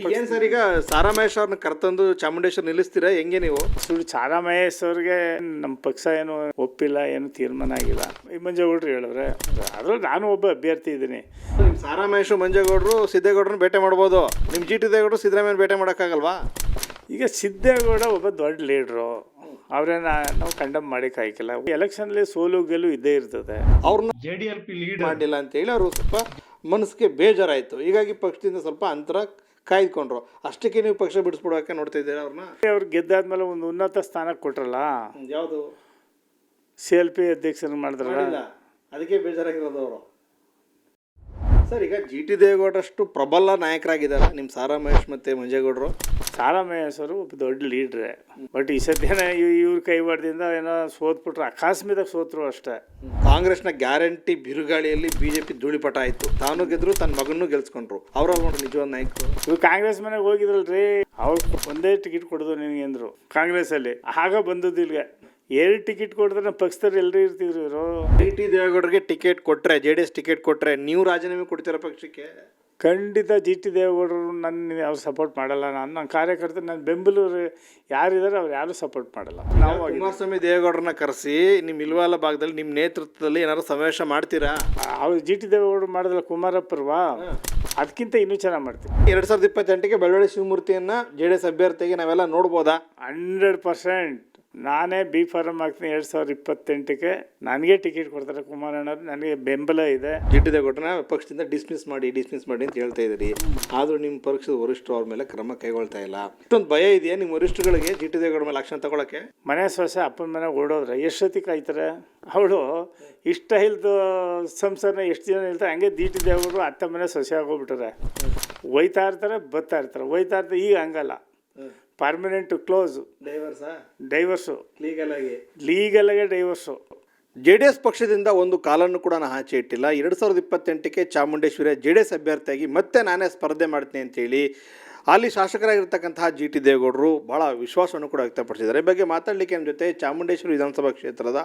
ಈಗ ಏನ್ ಸರ್ ಈಗ ಸಾರಾ ಮಹೇಶ್ ಅವ್ರನ್ನ ಕರ್ತಂದು ಚಾಮುಂಡೇಶ್ವರ ನಿಲ್ಲಿಸ್ತೀರಾ? ಹೆಂಗೆ ನೀವು? ಸುಳ್ಳು ಸಾರಾ ಮಹೇಶ್ ಅವ್ರಿಗೆ ನಮ್ಮ ಪಕ್ಷ ಏನು ಒಪ್ಪಿಲ್ಲ ಏನು ತೀರ್ಮಾನ ಆಗಿಲ್ಲ. ಈ ಮಂಜೇಗೌಡರು ಹೇಳಿದ್ರೆ ಅದ್ರಲ್ಲಿ ನಾನು ಒಬ್ಬ ಅಭ್ಯರ್ಥಿ ಇದ್ದೀನಿ. ನಿಮ್ಮ ಸಾರಾ ಮಹೇಶ್ ಮಂಜೇಗೌಡರು ಸಿದ್ದೇಗೌಡರನ್ನ ಭೇಟಿ ಮಾಡ್ಬೋದು. ನಿಮ್ಮ ಜಿ ಟಿ ದೇಗೌಡರು ಸಿದ್ದರಾಮಯ್ಯ ಭೇಟಿ ಮಾಡೋಕ್ಕಾಗಲ್ವಾ? ಈಗ ಸಿದ್ದೇಗೌಡ ಒಬ್ಬ ದೊಡ್ಡ ಲೀಡ್ರು. ಅವ್ರೇನ ನಾವು ಕಂಡಮ್ ಮಾಡೋಕ್ಕಾಗಿಲ್ಲ ಎಲೆಕ್ಷನ್ಲಿ ಸೋಲು ಗೆಲು ಇದ್ದೇ ಇರ್ತದೆ. ಅವ್ರನ್ನ J D L P lead ಮಾಡಿಲ್ಲ ಅಂತೇಳಿ ಅವರು ಸ್ವಲ್ಪ ಮನಸ್ಸಿಗೆ ಬೇಜಾರಾಯಿತು. ಹೀಗಾಗಿ ಪಕ್ಷದಿಂದ ಸ್ವಲ್ಪ ಅಂತರ ಕಾಯ್ದುಕೊಂಡ್ರು. ಅಷ್ಟಕ್ಕೆ ನೀವು ಪಕ್ಷ ಬಿಡಿಸ್ಬಿಡೋಕೆ ನೋಡ್ತಾ ಇದ್ದೀರಾ ಅವ್ರನ್ನ? ಅವ್ರು ಗೆದ್ದಾದ್ಮೇಲೆ ಒಂದು ಉನ್ನತ ಸ್ಥಾನ ಕೊಟ್ರಲ್ಲ? ಯಾವುದು? ಸಿ ಎಲ್ ಪಿ ಅಧ್ಯಕ್ಷರು ಮಾಡಿದ್ರಲ್ಲ? ಅದಕ್ಕೆ ಬೇಜಾರಾಗಿರೋದು ಅವರು. ಸರ್ ಈಗ ಜಿ ಟಿ ದೇವೇಗೌಡರಷ್ಟು ಪ್ರಬಲ ನಾಯಕರಾಗಿದ್ದಾರೆ. ನಿಮ್ಮ ಸಾರಾ ಮಹೇಶ್ ಮತ್ತು ಮಂಜೇಗೌಡರು. ಸಾರಾ ಮಹೇಶ್ ಅವರು ಒಬ್ಬ ದೊಡ್ಡ ಲೀಡ್ರೆ. ಬಟ್ ಈ ಸದ್ಯನ ಇವ್ರ ಕೈವಾಡದಿಂದ ಏನೋ ಸೋತ್ಬಿಟ್ರು. ಅಕಸ್ಮಾತ್ ಸೋತ್ರು ಅಷ್ಟೇ. ಕಾಂಗ್ರೆಸ್ನ ಗ್ಯಾರಂಟಿ ಬಿರುಗಾಳಿಯಲ್ಲಿ ಬಿ ಜೆ ಪಿ ಧೂಳಿಪಟ ಆಯಿತು. ತಾನು ಗೆದ್ರು ತನ್ನ ಮಗನೂ ಗೆಲ್ಸ್ಕೊಂಡ್ರು. ಅವ್ರ ನೋಡ್ರಿ ನಿಜವಾದ ನಾಯಕರು. ಇವ್ರು ಕಾಂಗ್ರೆಸ್ ಮನೆಗೆ ಹೋಗಿದ್ರಲ್ರಿ. ಅವ್ರು ಒಂದೇ ಟಿಕೆಟ್ ಕೊಡೋದು ನಿನಗೆ ಅಂದರು ಕಾಂಗ್ರೆಸ್ಸಲ್ಲಿ. ಆಗ ಬಂದದ್ದು ಇಲ್ಲಿಗೆ. ಎರಡು ಟಿಕೆಟ್ ಕೊಡಿದ್ರೆ ನಮ್ಮ ಪಕ್ಷದಲ್ಲಿ ಎಲ್ಲರೂ ಇರ್ತಿದ್ರು ಇವರು. ಜಿ ಟಿ ದೇವೇಗೌಡರಿಗೆ ಟಿಕೆಟ್ ಕೊಟ್ಟರೆ ಜೆ ಡಿ ಎಸ್ ಟಿಕೆಟ್ ಕೊಟ್ಟರೆ ನೀವು ರಾಜೀನಾಮೆ ಕೊಡ್ತೀರಾ ಪಕ್ಷಕ್ಕೆ? ಖಂಡಿತ ಜಿ ಟಿ ದೇವೇಗೌಡರು ನನ್ನ ಅವ್ರು ಸಪೋರ್ಟ್ ಮಾಡಲ್ಲ. ನಾನು ನನ್ನ ಕಾರ್ಯಕರ್ತರು ನನ್ನ ಬೆಂಬಲೂರು ಯಾರಿದ್ದಾರೆ ಅವ್ರು ಯಾರೂ ಸಪೋರ್ಟ್ ಮಾಡಲ್ಲ. ನಾವು ಕುಮಾರಸ್ವಾಮಿ ದೇವೇಗೌಡರನ್ನ ಕರೆಸಿ ನಿಮ್ಮ ಇಲ್ವಾಲ ಭಾಗದಲ್ಲಿ ನಿಮ್ಮ ನೇತೃತ್ವದಲ್ಲಿ ಏನಾದ್ರು ಸಮಾವೇಶ ಮಾಡ್ತೀರಾ? ಅವ್ರು ಜಿ ಟಿ ದೇವೇಗೌಡರು ಮಾಡಿದ್ರೆ ಕುಮಾರಪ್ಪರ್ವಾ ಅದಕ್ಕಿಂತ ಇನ್ನೂ ಚೆನ್ನಾಗಿ ಮಾಡ್ತೀವಿ. ಎರಡು ಸಾವಿರದ ಇಪ್ಪತ್ತೆಂಟಕ್ಕೆ ಬೆಳವಳ್ಳಿ ಶಿವಮೂರ್ತಿಯನ್ನು ಜೆ ಡಿ ಎಸ್ ಅಭ್ಯರ್ಥಿಗೆ ನಾವೆಲ್ಲ ನೋಡ್ಬೋದಾ? Hundred percent. ನಾನೇ ಬಿ ಫಾರಮ್ ಹಾಕ್ತೀನಿ ಎರಡು ಸಾವಿರದ ಇಪ್ಪತ್ತೆಂಟಕ್ಕೆ. ನನಗೆ ಟಿಕೆಟ್ ಕೊಡ್ತಾರೆ ಕುಮಾರಣ್ಣವ್ರು ನನಗೆ ಬೆಂಬಲ ಇದೆ. ಜಿ ಕೊಟ್ಟರೆ ದೇವೇಗೌಡರನ್ನ ಪಕ್ಷದಿಂದ ಡಿಸ್ಮಿಸ್ ಮಾಡಿ ಡಿಸ್ಮಿಸ್ ಮಾಡಿ ಅಂತ ಹೇಳ್ತಾ ಇದ್ದೀರಿ. ಆದರೂ ನಿಮ್ಮ ಪಕ್ಷದ ವರಿಷ್ಠರು ಅವ್ರ ಮೇಲೆ ಕ್ರಮ ಕೈಗೊಳ್ತಾ ಇಲ್ಲ. ಇಷ್ಟೊಂದು ಭಯ ಇದೆಯಾ ನಿಮ್ಮ ವರಿಷ್ಠಗಳಿಗೆ ಜಿ ಟಿ ಮೇಲೆ ಆಕ್ಷನ್ ತಗೊಳಕ್ಕೆ? ಮನೆ ಸೊಸೆ ಅಪ್ಪನ ಮನೆ ಓಡೋದ್ರೆ ಎಷ್ಟೊತ್ತಿ ಕಾಯ್ತಾರೆ? ಅವಳು ಇಷ್ಟ ಇಲ್ದು ಸಂಸಾರನ ಎಷ್ಟು ಜನ ಇರ್ತಾರೆ ಹಂಗೆ ದೀಟಿ ದೇವರು ಅತ್ತ ಮನೆ ಸೊಸೆ ಆಗೋಗ್ಬಿಟ್ರೆ. ಒಯ್ತಾ ಇರ್ತಾರೆ ಬರ್ತಾ ಇರ್ತಾರೆ. ಒಯ್ತಾ ಇರ್ತಾರೆ ಈಗ ಹಂಗಲ್ಲ. Permanent close divorce divorce legal ಆಗಿ. ಲೀಗಲಾಗೆ ಡೈವರ್ಸು ಜೆ ಡಿ ಎಸ್ ಪಕ್ಷದಿಂದ ಒಂದು ಕಾಲನ್ನು ಕೂಡ ನಾನು ಆಚೆ ಇಟ್ಟಿಲ್ಲ. ಎರಡು ಸಾವಿರದ ಇಪ್ಪತ್ತೆಂಟಕ್ಕೆ ಚಾಮುಂಡೇಶ್ವರಿ ಜೆ ಡಿ ಎಸ್ ಅಭ್ಯರ್ಥಿಯಾಗಿ ಮತ್ತೆ ನಾನೇ ಸ್ಪರ್ಧೆ ಮಾಡ್ತೀನಿ ಅಂತೇಳಿ ಅಲ್ಲಿ ಶಾಸಕರಾಗಿರ್ತಕ್ಕಂತಹ ಜಿ ಟಿ ದೇವೇಗೌಡರು ಭಾಳ ವಿಶ್ವಾಸವನ್ನು ಕೂಡ ವ್ಯಕ್ತಪಡಿಸಿದ್ದಾರೆ. ಈ ಬಗ್ಗೆ ಮಾತಾಡಲಿಕ್ಕೆ ನಮ್ಮ ಜೊತೆ ಚಾಮುಂಡೇಶ್ವರಿ ವಿಧಾನಸಭಾ ಕ್ಷೇತ್ರದ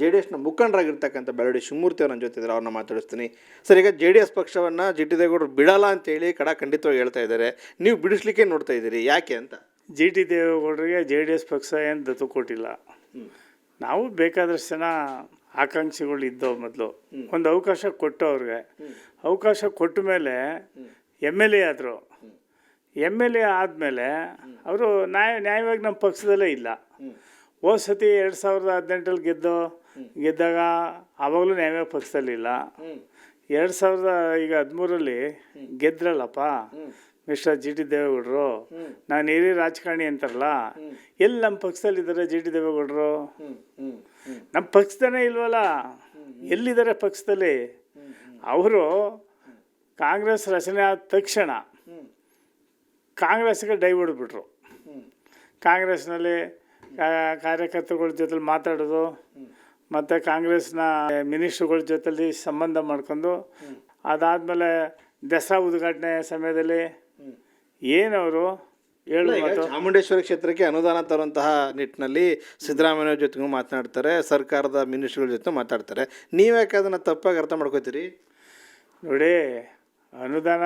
ಜೆ ಡಿ ಎಸ್ನ ಮುಖಂಡರಾಗಿರ್ತಕ್ಕಂಥ ಬೆಳವಡಿ ಶಿವಮೂರ್ತಿ ಅವರ ನನ್ನ ಜೊತೆ ಇದ್ದಾರೆ. ಅವ್ರನ್ನ ಮಾತಾಡಿಸ್ತೀನಿ. ಸರ್ ಈಗ ಜೆ ಡಿ ಎಸ್ ಪಕ್ಷವನ್ನು ಜಿ ಟಿ ದೇವೇಗೌಡರು ಬಿಡಲ್ಲ ಅಂತೇಳಿ ಕಡ ಖಂಡಿತವಾಗಿ ಹೇಳ್ತಾ ಇದ್ದಾರೆ. ನೀವು ಬಿಡಿಸ್ಲಿಕ್ಕೆ ನೋಡ್ತಾ ಇದ್ದೀರಿ. ಯಾಕೆ ಅಂತ? ಜಿ ಟಿ ದೇವೇಗೌಡರಿಗೆ ಜೆ ಡಿ ಎಸ್ ಪಕ್ಷ ಏನು ದತ್ತು ಕೊಟ್ಟಿಲ್ಲ. ನಾವು ಬೇಕಾದಷ್ಟು ಜನ ಆಕಾಂಕ್ಷಿಗಳು ಇದ್ದವು ಮೊದಲು. ಒಂದು ಅವಕಾಶ ಕೊಟ್ಟು ಅವ್ರಿಗೆ. ಅವಕಾಶ ಕೊಟ್ಟ ಮೇಲೆ ಎಂ ಎಲ್ ಎ ಆದರು. ಎಂ ಎಲ್ ಎ ಆದಮೇಲೆ ಅವರು ನ್ಯಾಯ ನ್ಯಾಯವಾಗಿ ನಮ್ಮ ಪಕ್ಷದಲ್ಲೇ ಇಲ್ಲ. ಹೋದ ಸತಿ ಎರಡು ಸಾವಿರದ ಹದಿನೆಂಟಲ್ಲಿ ಗೆದ್ದು ಗೆದ್ದಾಗ ಆವಾಗಲೂ ನ್ಯಾಯವಾಗಿ ಪಕ್ಷದಲ್ಲಿಲ್ಲ. ಎರಡು ಸಾವಿರದ ಈಗ ಹದಿಮೂರಲ್ಲಿ ಗೆದ್ರಲ್ಲಪ್ಪ. ಮಿಸ್ಟರ್ ಜಿ ಟಿ ದೇವೇಗೌಡರು. ನಾನು ಹಿರಿಯ ರಾಜಕಾರಣಿ ಅಂತಾರಲ್ಲ ಎಲ್ಲಿ ನಮ್ಮ ಪಕ್ಷದಲ್ಲಿ ಇದ್ದಾರೆ ಜಿ ಟಿ ದೇವೇಗೌಡರು? ನಮ್ಮ ಪಕ್ಷದನೇ ಇಲ್ವಲ್ಲ? ಎಲ್ಲಿದ್ದಾರೆ ಪಕ್ಷದಲ್ಲಿ? ಅವರು ಕಾಂಗ್ರೆಸ್ ರಚನೆ ಆದ ತಕ್ಷಣ ಕಾಂಗ್ರೆಸ್ಗೆ ಡೈ ಹೊಡೆದ್ಬಿಟ್ರು ಕಾಂಗ್ರೆಸ್ನಲ್ಲಿ ಕಾರ್ಯಕರ್ತರುಗಳ ಜೊತೆಲಿ ಮಾತಾಡೋದು ಮತ್ತು ಕಾಂಗ್ರೆಸ್ನ ಮಿನಿಸ್ಟ್ರುಗಳ ಜೊತೆಲಿ ಸಂಬಂಧ ಮಾಡ್ಕೊಂಡು ಅದಾದಮೇಲೆ ದಸರಾ ಉದ್ಘಾಟನೆ ಸಮಯದಲ್ಲಿ ಏನವರು? ಮಾತು. ಚಾಮುಂಡೇಶ್ವರಿ ಕ್ಷೇತ್ರಕ್ಕೆ ಅನುದಾನ ತರುವಂತಹ ನಿಟ್ಟಿನಲ್ಲಿ ಸಿದ್ದರಾಮಯ್ಯ ಜೊತೆಗೂ ಮಾತನಾಡ್ತಾರೆ ಸರ್ಕಾರದ ಮಿನಿಸ್ಟ್ರಿಗಳ ಜೊತೆ ಮಾತಾಡ್ತಾರೆ. ನೀವ್ಯಾಕೆ ಅದನ್ನು ತಪ್ಪಾಗಿ ಅರ್ಥ ಮಾಡ್ಕೋತೀರಿ? ನೋಡಿ ಅನುದಾನ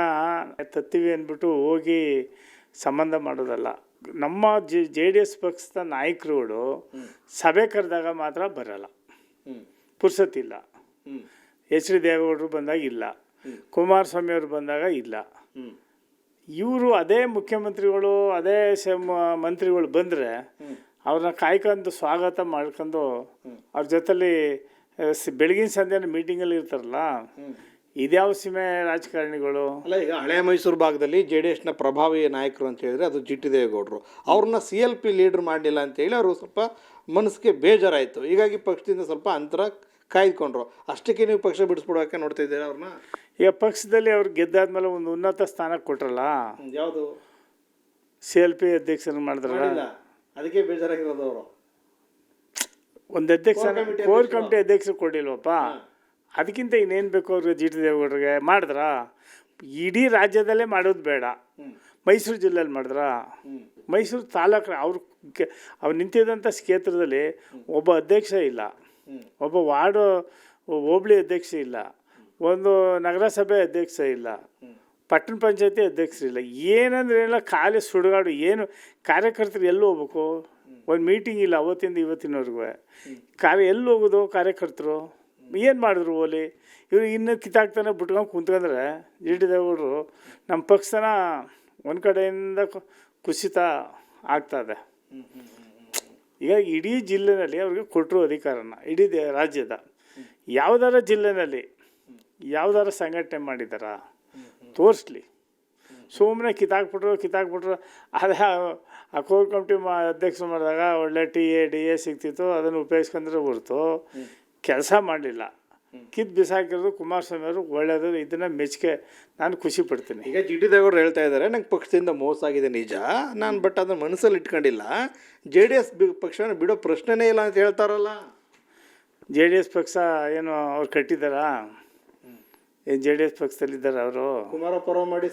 ತತ್ತೀವಿ ಅಂದ್ಬಿಟ್ಟು ಹೋಗಿ ಸಂಬಂಧ ಮಾಡೋದಲ್ಲ. ನಮ್ಮ ಜೆ ಜೆ ಡಿ ಎಸ್ ಪಕ್ಷದ ನಾಯಕರುಗಳು ಸಭೆ ಕರೆದಾಗ ಮಾತ್ರ ಬರಲ್ಲ. ಪುರ್ಸತ್ತಿಲ್ಲ. ಎಚ್ ಡಿ ದೇವೇಗೌಡರು ಬಂದಾಗ ಇಲ್ಲ. ಕುಮಾರಸ್ವಾಮಿ ಅವರು ಬಂದಾಗ ಇಲ್ಲ. ಇವರು ಅದೇ ಮುಖ್ಯಮಂತ್ರಿಗಳು ಅದೇ ಸೇಮ್ ಮಂತ್ರಿಗಳು ಬಂದರೆ ಅವ್ರನ್ನ ಕಾಯ್ಕೊಂಡು ಸ್ವಾಗತ ಮಾಡ್ಕೊಂಡು ಅವ್ರ ಜೊತೆಲಿ ಬೆಳಗಿನ ಸಂಜೆನ ಮೀಟಿಂಗಲ್ಲಿ ಇರ್ತಾರಲ್ಲ ಇದ್ಯಾವ ಸೀಮೆ ರಾಜಕಾರಣಿಗಳು? ಅಲ್ಲ ಈಗ ಹಳೆ ಮೈಸೂರು ಭಾಗದಲ್ಲಿ ಜೆ ಡಿ ಎಸ್ನ ಪ್ರಭಾವಿ ನಾಯಕರು ಅಂತ ಹೇಳಿದ್ರೆ ಅದು ಜಿ ಟಿ ದೇವೇಗೌಡರು ಅವ್ರನ್ನ ಸಿ ಎಲ್ ಪಿ ಲೀಡರ್ ಮಾಡಲಿಲ್ಲ ಅಂತೇಳಿ ಅವರು ಸ್ವಲ್ಪ ಮನಸ್ಸಿಗೆ ಬೇಜಾರಾಯಿತು. ಹೀಗಾಗಿ ಪಕ್ಷದಿಂದ ಸ್ವಲ್ಪ ಅಂತರ ಕಾಯ್ದುಕೊಂಡ್ರು. ಅಷ್ಟಕ್ಕೆ ನೀವು ಪಕ್ಷ ಬಿಡಿಸ್ಬಿಡೋಕೆ ನೋಡ್ತಾ ಇದ್ದೀರಾ ಅವ್ರನ್ನ? ಈಗ ಪಕ್ಷದಲ್ಲಿ ಅವ್ರು ಗೆದ್ದಾದ್ಮೇಲೆ ಒಂದು ಉನ್ನತ ಸ್ಥಾನ ಕೊಟ್ರಲ್ಲ? ಯಾವುದು? ಸಿ ಎಲ್ ಪಿ ಅಧ್ಯಕ್ಷರು ಮಾಡಿದ್ರಲ್ಲ? ಅದಕ್ಕೆ ಬೇಜಾರಾಗಿರೋದು ಅವರು. ಒಂದು ಅಧ್ಯಕ್ಷ ಕೋರ್. ಕಮಿಟಿ ಅಧ್ಯಕ್ಷರು. ಕೊಡಿಲ್ವಪ್ಪ ಅದಕ್ಕಿಂತ ಇನ್ನೇನು ಬೇಕು ಅವ್ರಿಗೆ ಜಿ ಟಿ ದೇವೇಗೌಡರಿಗೆ? ಮಾಡಿದ್ರಾ? ಇಡೀ ರಾಜ್ಯದಲ್ಲೇ ಮಾಡೋದು ಬೇಡ. ಮೈಸೂರು ಜಿಲ್ಲೆಯಲ್ಲಿ ಮಾಡಿದ್ರಾ? ಮೈಸೂರು ತಾಲೂಕು ಅವ್ರ ಅವ್ರು ನಿಂತಿದ್ದಂಥ ಕ್ಷೇತ್ರದಲ್ಲಿ ಒಬ್ಬ ಅಧ್ಯಕ್ಷ ಇಲ್ಲ. ಒಬ್ಬ ವಾರ್ಡು ಹೋಬಳಿ ಅಧ್ಯಕ್ಷ ಇಲ್ಲ. ಒಂದು ನಗರಸಭೆ ಅಧ್ಯಕ್ಷ ಇಲ್ಲ ಪಟ್ಟಣ ಪಂಚಾಯತಿ ಅಧ್ಯಕ್ಷರಿಲ್ಲ ಏನಂದ್ರೆ ಏನಿಲ್ಲ ಖಾಲಿ ಸುಡುಗಾಡು ಏನು ಕಾರ್ಯಕರ್ತರು ಎಲ್ಲಿ ಹೋಗ್ಬೇಕು? ಒಂದು ಮೀಟಿಂಗ್ ಇಲ್ಲ ಅವತ್ತಿಂದ ಇವತ್ತಿನವರೆಗೂ. ಕಾರ್ಯ ಎಲ್ಲಿ ಹೋಗೋದು ಕಾರ್ಯಕರ್ತರು? ಏನು ಮಾಡಿದ್ರು ಓಲಿ? ಇವರು ಇನ್ನೂ ಕಿತ್ತಾಕ್ತಾನೆ ಬಿಟ್ಕೊಂಡು ಕುಂತ್ಕೊಂಡ್ರೆ ದೇವರು ನಮ್ಮ ಪಕ್ಷನ ಒಂದು ಕಡೆಯಿಂದ ಕುಸಿತ ಆಗ್ತದೆ ಈಗ ಇಡೀ ಜಿಲ್ಲೆನಲ್ಲಿ ಅವ್ರಿಗೆ ಕೊಟ್ಟರು ಅಧಿಕಾರನ ಇಡೀ ದೇ- ರಾಜ್ಯದ. ಯಾವುದಾರ ಜಿಲ್ಲೆನಲ್ಲಿ ಯಾವುದಾರ ಸಂಘಟನೆ ಮಾಡಿದಾರ? ತೋರಿಸ್ಲಿ. ಸುಮ್ಮನೆ ಕಿತ್ತಾಕ್ಬಿಟ್ರು ಕಿತ್ತಾಕ್ಬಿಟ್ರು ಅದೇ ಆ ಕೋರ್ ಕಮಿಟಿ ಮಾ ಅಧ್ಯಕ್ಷರು ಮಾಡಿದಾಗ ಒಳ್ಳೆ ಟಿ ಎ ಡಿ ಎ ಸಿಗ್ತಿತ್ತು ಅದನ್ನು ಉಪಯೋಗಿಸ್ಕೊಂಡ್ರೆ ಹೊರ್ತು. ಕೆಲಸ ಮಾಡಲಿಲ್ಲ. ಕಿತ್ತು ಬಿಸಾಕಿರೋದು ಕುಮಾರಸ್ವಾಮಿ ಅವರು ಒಳ್ಳೆಯದು ಇದನ್ನು ಮೆಚ್ಚುಗೆ ನಾನು ಖುಷಿ ಪಡ್ತೀನಿ. ಈಗ ಜಿ ಡಿ ದೇವರು ಹೇಳ್ತಾ ಇದ್ದಾರೆ ನಂಗೆ ಪಕ್ಷದಿಂದ ಮೋಸ ಆಗಿದೆ ನಿಜ. ನಾನು ಬಟ್ ಅದನ್ನು ಮನಸ್ಸಲ್ಲಿ ಇಟ್ಕೊಂಡಿಲ್ಲ. ಜೆ ಡಿ ಎಸ್ ಪಕ್ಷನ ಬಿಡೋ ಪ್ರಶ್ನೆನೇ ಇಲ್ಲ ಅಂತ ಹೇಳ್ತಾರಲ್ಲ. ಜೆ ಡಿ ಎಸ್ ಪಕ್ಷ ಏನು ಅವ್ರು ಕಟ್ಟಿದ್ದಾರಾ ಜೆ ಡಿ ಎಸ್ ಪಕ್ಷದಲ್ಲಿದ್ದಾರೆ ಅವರು? ಕುಮಾರ ಮಾಡಿ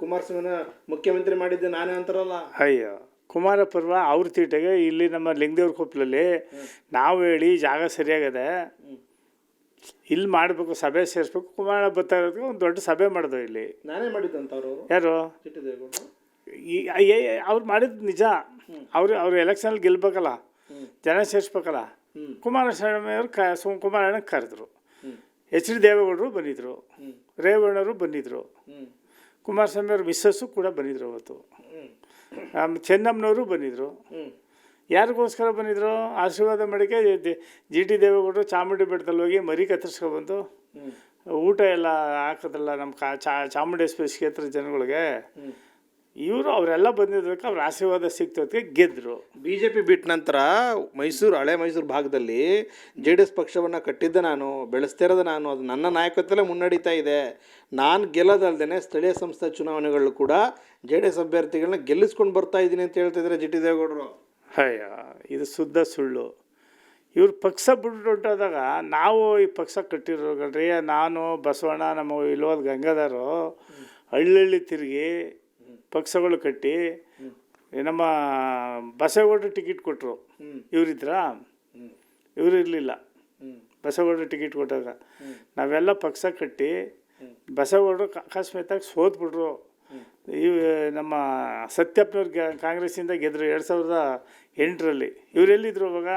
ಕುಮಾರಸ್ವಾಮಿನ ಮುಖ್ಯಮಂತ್ರಿ ಮಾಡಿದ್ದೆ ನಾನೇ ಅಂತಾರಲ್ಲ? ಅಯ್ಯೋ ಕುಮಾರ ಪರ್ವ ಅವ್ರ ತೀಟೆಗೆ ಇಲ್ಲಿ ನಮ್ಮ ಲಿಂಗದೇವ್ರ ಕೊಪ್ಪಲಲ್ಲಿ ನಾವು ಹೇಳಿ ಜಾಗ ಸರಿಯಾಗದೆ ಇಲ್ಲಿ ಮಾಡಬೇಕು ಸಭೆ ಸೇರಿಸ್ಬೇಕು ಕುಮಾರ ಬರ್ತಾ ಇರೋದಕ್ಕೆ ಒಂದು ದೊಡ್ಡ ಸಭೆ ಮಾಡಿದ್ವು ಇಲ್ಲಿ? ನಾನೇ ಮಾಡಿದ್ದಂತ ಅವರು? ಯಾರು? ಈ ಅವ್ರು ಮಾಡಿದ್ದು ನಿಜ. ಅವ್ರು ಅವ್ರು ಎಲೆಕ್ಷನಲ್ಲಿ ಗೆಲ್ಬೇಕಲ್ಲ ಜನ ಸೇರಿಸ್ಬೇಕಲ್ಲ. ಕುಮಾರಸ್ವಾಮಿ ಅವರು ಕ ಕರೆದ್ರು. ಎಚ್ ಡಿ ದೇವೇಗೌಡರು ಬಂದಿದ್ದರು ರೇವಣ್ಣವರು ಬಂದಿದ್ದರು ಕುಮಾರಸ್ವಾಮಿ ಅವ್ರ ಮಿಸ್ಸಸ್ಸು ಕೂಡ ಬಂದಿದ್ರು ಅವತ್ತು. ಚೆನ್ನಮ್ಮನವರು ಬಂದಿದ್ದರು ಯಾರಿಗೋಸ್ಕರ ಬಂದಿದ್ರು? ಆಶೀರ್ವಾದ ಮಡಿಕೆ ಜಿ ಟಿ ದೇವೇಗೌಡರು ಚಾಮುಂಡಿ ಬೆಟ್ಟದಲ್ಲಿ ಹೋಗಿ ಮರಿ ಕತ್ತರಿಸ್ಕೊಬಂದು ಊಟ ಎಲ್ಲ ಹಾಕೋದಲ್ಲ ನಮ್ಮ ಕಾ ಚಾ ಚಾಮುಂಡೇಶ್ವರಿ ಕ್ಷೇತ್ರ ಜನಗಳಿಗೆ. ಇವರು ಅವರೆಲ್ಲ ಬಂದಿದ್ದಕ್ಕೆ ಅವ್ರ ಆಶೀರ್ವಾದ ಸಿಕ್ತದಕ್ಕೆ ಗೆದ್ದರು ಬಿ ಜೆ ಪಿ ಬಿಟ್ಟ ನಂತರ ಮೈಸೂರು ಹಳೆ ಮೈಸೂರು ಭಾಗದಲ್ಲಿ ಜೆ ಡಿ ಎಸ್ ಪಕ್ಷವನ್ನು ಕಟ್ಟಿದ್ದೆ ನಾನು ಬೆಳೆಸ್ತಿರೋದು ನಾನು ಅದು ನನ್ನ ನಾಯಕತ್ವಲ್ಲೇ ಮುನ್ನಡೀತಾ ಇದೆ. ನಾನು ಗೆಲ್ಲೋದಲ್ದೇ ಸ್ಥಳೀಯ ಸಂಸ್ಥೆ ಚುನಾವಣೆಗಳು ಕೂಡ ಜೆ ಡಿ ಎಸ್ ಅಭ್ಯರ್ಥಿಗಳನ್ನ ಗೆಲ್ಲಿಸ್ಕೊಂಡು ಬರ್ತಾ ಇದ್ದೀನಿ ಅಂತ ಹೇಳ್ತಿದ್ದಾರೆ ಜಿ ಟಿ ದೇವೇಗೌಡರು. ಅಯ್ಯ ಇದು ಶುದ್ಧ ಸುಳ್ಳು. ಇವ್ರು ಪಕ್ಷ ಬಿಟ್ಟು ಹೊಂಟೋದಾಗ ನಾವು ಈ ಪಕ್ಷ ಕಟ್ಟಿರೋ ನಾನು ಬಸವಣ್ಣ ನಮ್ಮ ಇಲ್ಲೋದ್ ಗಂಗಾಧರು ಹಳ್ಳಿ ತಿರುಗಿ ಪಕ್ಷಗಳು ಕಟ್ಟಿ ನಮ್ಮ ಬಸವಗೌಡರು ಟಿಕೆಟ್ ಕೊಟ್ಟರು ಇವರಿದ್ರ? ಇವರು ಇರಲಿಲ್ಲ. ಬಸವಗೌಡರು ಟಿಕೆಟ್ ಕೊಟ್ಟಾಗ. ನಾವೆಲ್ಲ ಪಕ್ಷ ಕಟ್ಟಿ ಬಸವಗೌಡರು ಅಕಸ್ಮಾತಾಗಿ ಸೋತ್ಬಿಟ್ರು. ಇವ ನಮ್ಮ ಸತ್ಯಪ್ಪನವ್ರು ಕಾಂಗ್ರೆಸ್ಸಿಂದ ಗೆದ್ರು ಎರಡು ಸಾವಿರದ ಎಂಟರಲ್ಲಿ. ಇವ್ರು ಎಲ್ಲಿದ್ರು ಅವಾಗ?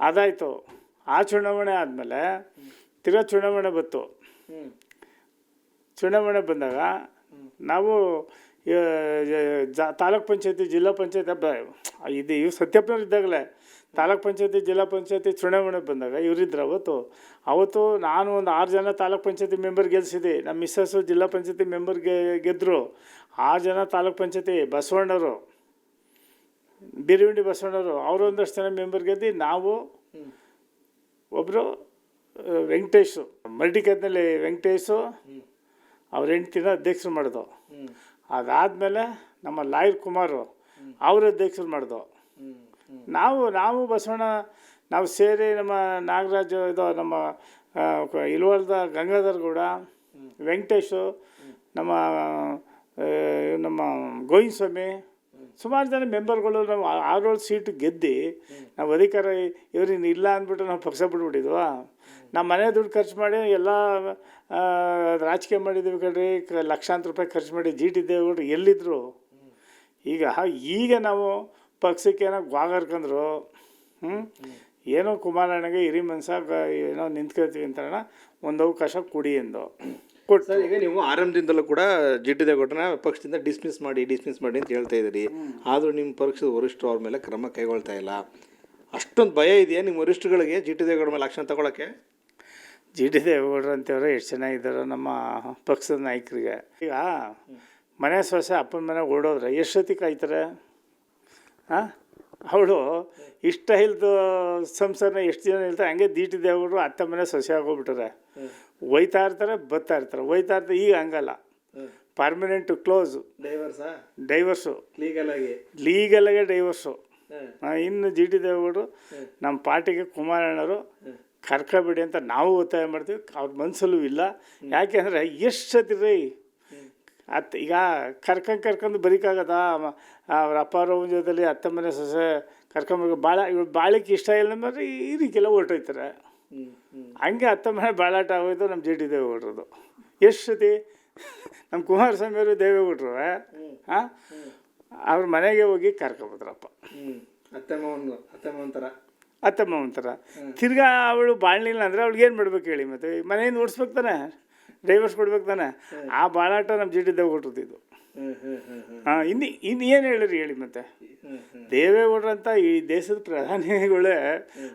ಅದಾಯಿತು. ಆ ಚುನಾವಣೆ ಆದಮೇಲೆ ತಿರ್ಗಾ ಚುನಾವಣೆ ಬಂತು. ಚುನಾವಣೆ ಬಂದಾಗ ನಾವು ಜ- ತಾಲೂಕ್ ಪಂಚಾಯತಿ ಜಿಲ್ಲಾ ಪಂಚಾಯತಿ ಹಬ್ಬ ಇದು ಇವ್ರು ಸತ್ಯಪ್ಪನವ್ರು ಇದ್ದಾಗಲೇ ತಾಲೂಕ್ ಪಂಚಾಯತಿ ಜಿಲ್ಲಾ ಪಂಚಾಯತಿ ಚುನಾವಣೆ ಬಂದಾಗ ಇವರಿದ್ರು ಅವತ್ತು. ಅವತ್ತು ನಾನು ಒಂದು ಆರು ಜನ ತಾಲೂಕ್ ಪಂಚಾಯತಿ ಮೆಂಬರ್ ಗೆಲ್ಸಿದ್ದೆ. ನಮ್ಮ ಮಿಸ್ಸಸ್ಸು ಜಿಲ್ಲಾ ಪಂಚಾಯತಿ ಮೆಂಬರ್ಗೆ ಗೆದ್ದರು ಆರು ಜನ ತಾಲೂಕ್ ಪಂಚಾಯತಿ ಬಸವಣ್ಣವರು ಬಿರಿವಿಂಡಿ ಬಸವಣ್ಣವರು ಅವರು ಒಂದಷ್ಟು ಜನ ಮೆಂಬರ್ ಗೆದ್ದು ನಾವು ಒಬ್ಬರು ವೆಂಕಟೇಶು. ಮಲ್ಟಿಕೇತ್ನಲ್ಲಿ ವೆಂಕಟೇಶು ಅವ್ರ ಹೆಂಡ್ತಿನ ಅಧ್ಯಕ್ಷರು ಮಾಡಿದ್ರು ಹ್ಞೂ ಅದಾದಮೇಲೆ ನಮ್ಮ ಲಾಯರ್ ಕುಮಾರು ಅವ್ರ ಅಧ್ಯಕ್ಷರು ಹ್ಞೂ ನಾವು ನಾವು ಬಸವಣ್ಣ ನಾವು ಸೇರಿ ನಮ್ಮ ನಾಗರಾಜು ಇದು ನಮ್ಮ ಇಲ್ವರ್ದ ಗಂಗಾಧರ್ ಗೌಡ ವೆಂಕಟೇಶು ನಮ್ಮ ನಮ್ಮ ಗೋವಿಂದ ಸ್ವಾಮಿ ಸುಮಾರು ಜನ ಮೆಂಬರ್ಗಳು ನಾವು ಆರೋಳು ಆರೇಳು ಸೀಟು ಗೆದ್ದು ನಾವು ಅಧಿಕಾರ ಇವ್ರಿಗೆ ಇಲ್ಲ ಅಂದ್ಬಿಟ್ಟು ನಾವು ಪಕ್ಷ ಬಿಟ್ಬಿಟ್ಟಿದ್ವಾ? ನಮ್ಮ ಮನೆ ದುಡ್ಡು ಖರ್ಚು ಮಾಡಿ ಎಲ್ಲ ರಾಜಕೀಯ ಮಾಡಿದ್ದೀವಿ ಕಣ್ರಿ ಕ ಲಕ್ಷಾಂತರ ರೂಪಾಯಿ ಖರ್ಚು ಮಾಡಿ ಜಿ ಟಿ ದೇವೇಗೌಡರು ಎಲ್ಲಿದ್ದರು ಈಗ ಈಗ ನಾವು ಪಕ್ಷಕ್ಕೆ ಏನೋ ಗ್ವಾಗರ್ಕಂದ್ರು ಹ್ಞೂ ಏನೋ ಕುಮಾರಣ್ಣಗೆ ಹಿರಿ ಮನ್ಸ ಏನೋ ನಿಂತ್ಕೊಳ್ತೀವಿ ಅಂತಣ್ಣ ಒಂದು ಅವಕಾಶ ಕೊಡಿ ಎಂದು. ಕೊಟ್ಟು. ಸರ್ ಈಗ ನೀವು ಆರಂಭದಿಂದಲೂ ಕೂಡ ಜಿ ಟಿ ಪಕ್ಷದಿಂದ ಡಿಸ್ಮಿಸ್ ಮಾಡಿ ಡಿಸ್ಮಿಸ್ ಮಾಡಿ ಅಂತ ಹೇಳ್ತಾ ಇದ್ದೀರಿ. ಆದರೂ ನಿಮ್ಮ ಪಕ್ಷದ ವರಿಷ್ಠರು ಅವ್ರ ಮೇಲೆ ಕ್ರಮ ಕೈಗೊಳ್ತಾ ಇಲ್ಲ. ಅಷ್ಟೊಂದು ಭಯ ಇದೆಯಾ ನಿಮ್ಮ ವರಿಷ್ಠಗಳಿಗೆ ಜಿ ಟಿ ದೇವೇಗೌಡ ಮೇಲೆ ಆಕ್ಷನ್ ತಗೊಳಕ್ಕೆ? ಜಿ ಡಿ ದೇವೇಗೌಡರು ಅಂತೇವ್ರೆ ಎಷ್ಟು ಚೆನ್ನಾಗಿದ್ದಾರೋ ನಮ್ಮ ಪಕ್ಷದ ನಾಯಕರಿಗೆ. ಈಗ ಮನೆ ಸೊಸೆ ಅಪ್ಪನ ಮನೆ ಓಡೋದ್ರೆ ಎಷ್ಟೊತ್ತಿ ಕಾಯ್ತಾರೆ? ಹಾಂ ಅವಳು ಇಷ್ಟ ಇಲ್ದು ಸಂಸಾರನ ಎಷ್ಟು ಜನ ಇರ್ತಾರೆ ಹಂಗೆ ದಿ ಟಿ ದೇವೇಗೌಡರು ಅತ್ತೆ ಮನೆ ಸೊಸೆ ಆಗೋಗ್ಬಿಟ್ರೆ ಒಯ್ತಾ ಇರ್ತಾರೆ ಬತ್ತಾ ಇರ್ತಾರೆ ಒಯ್ತಾ ಇರ್ತಾರೆ ಈಗ ಹಂಗಲ್ಲ ಪರ್ಮನೆಂಟು ಕ್ಲೋಸು ಡೈವರ್ಸಾ ಡೈವರ್ಸು ಲೀಗಲ್ ಆಗಿ ಲೀಗಲಾಗೆ ಡೈವರ್ಸು ಇನ್ನು ಜಿ ಟಿ ದೇವೇಗೌಡರು ನಮ್ಮ ಪಾರ್ಟಿಗೆ ಕುಮಾರಣ್ಣವರು ಕರ್ಕೊಬೇಡಿ ಅಂತ ನಾವು ಒತ್ತಾಯ ಮಾಡ್ತೀವಿ ಅವ್ರ ಮನಸ್ಸಲ್ಲೂ ಇಲ್ಲ. ಯಾಕೆಂದರೆ ಎಷ್ಟು ಸತಿ ರೀ ಅತ್ತ ಈಗ ಕರ್ಕೊಂಡು ಕರ್ಕೊಂಡು ಬರೀಕಾಗದ ಅವ್ರ ಅಪ್ಪ ಅವ್ರ ಜೊತೆಲಿ ಅತ್ತೆ ಮನೆ ಸೊಸೆ ಕರ್ಕೊಂಬರ್ ಭಾಳ ಇವ್ರು ಬಾಳಿಕೆ ಇಷ್ಟ ಇಲ್ಲ ಅಂದ್ರೆ ಇದಕ್ಕೆಲ್ಲ ರೀತಿಯೆಲ್ಲ ಹೊರಟೋಯ್ತಾರೆ. ಹಂಗೆ ಅತ್ತೆ ಮನೆ ಬಾಳಾಟ ಆಗೋಯ್ತು ನಮ್ಮ ಜಿ ಟಿ ಹೊಡ್ರದು. ಎಷ್ಟು ಸತಿ ನಮ್ಮ ಕುಮಾರಸ್ವಾಮಿ ಅವರು ದೇವೇಗೌಡರು ಹಾಂ ಅವ್ರ ಮನೆಗೆ ಹೋಗಿ ಕರ್ಕೊಬೋದ್ರಪ್ಪ ಅತ್ತೆ ಮಾವನ ಅತ್ತೆ ಮಾವನ ಥರ ಅತ್ತಮ್ಮ ಒಂಥರ. ತಿರ್ಗಾ ಅವಳು ಬಾಳ್ಲಿಲ್ಲ ಅಂದರೆ ಅವ್ಳಿಗೆ ಏನು ಮಾಡ್ಬೇಕು ಹೇಳಿ ಮತ್ತೆ? ಮನೆಯಿಂದ ಓಡಿಸ್ಬೇಕು ತಾನೆ? ಡ್ರೈವರ್ಸ್ ಕೊಡ್ಬೇಕು ತಾನೆ? ಆ ಬಾಳಾಟ ನಮ್ಮ ಜಿಡ್ಡಿದ್ದಾಗ ಹೊಟ್ಟಿದ್ದು ಹಾಂ ಇನ್ನು ಇನ್ನು ಏನು ಹೇಳಿರಿ ಹೇಳಿ ಮತ್ತೆ? ದೇವೇಗೌಡರು ಅಂತ ಈ ದೇಶದ ಪ್ರಧಾನಿಗಳೇ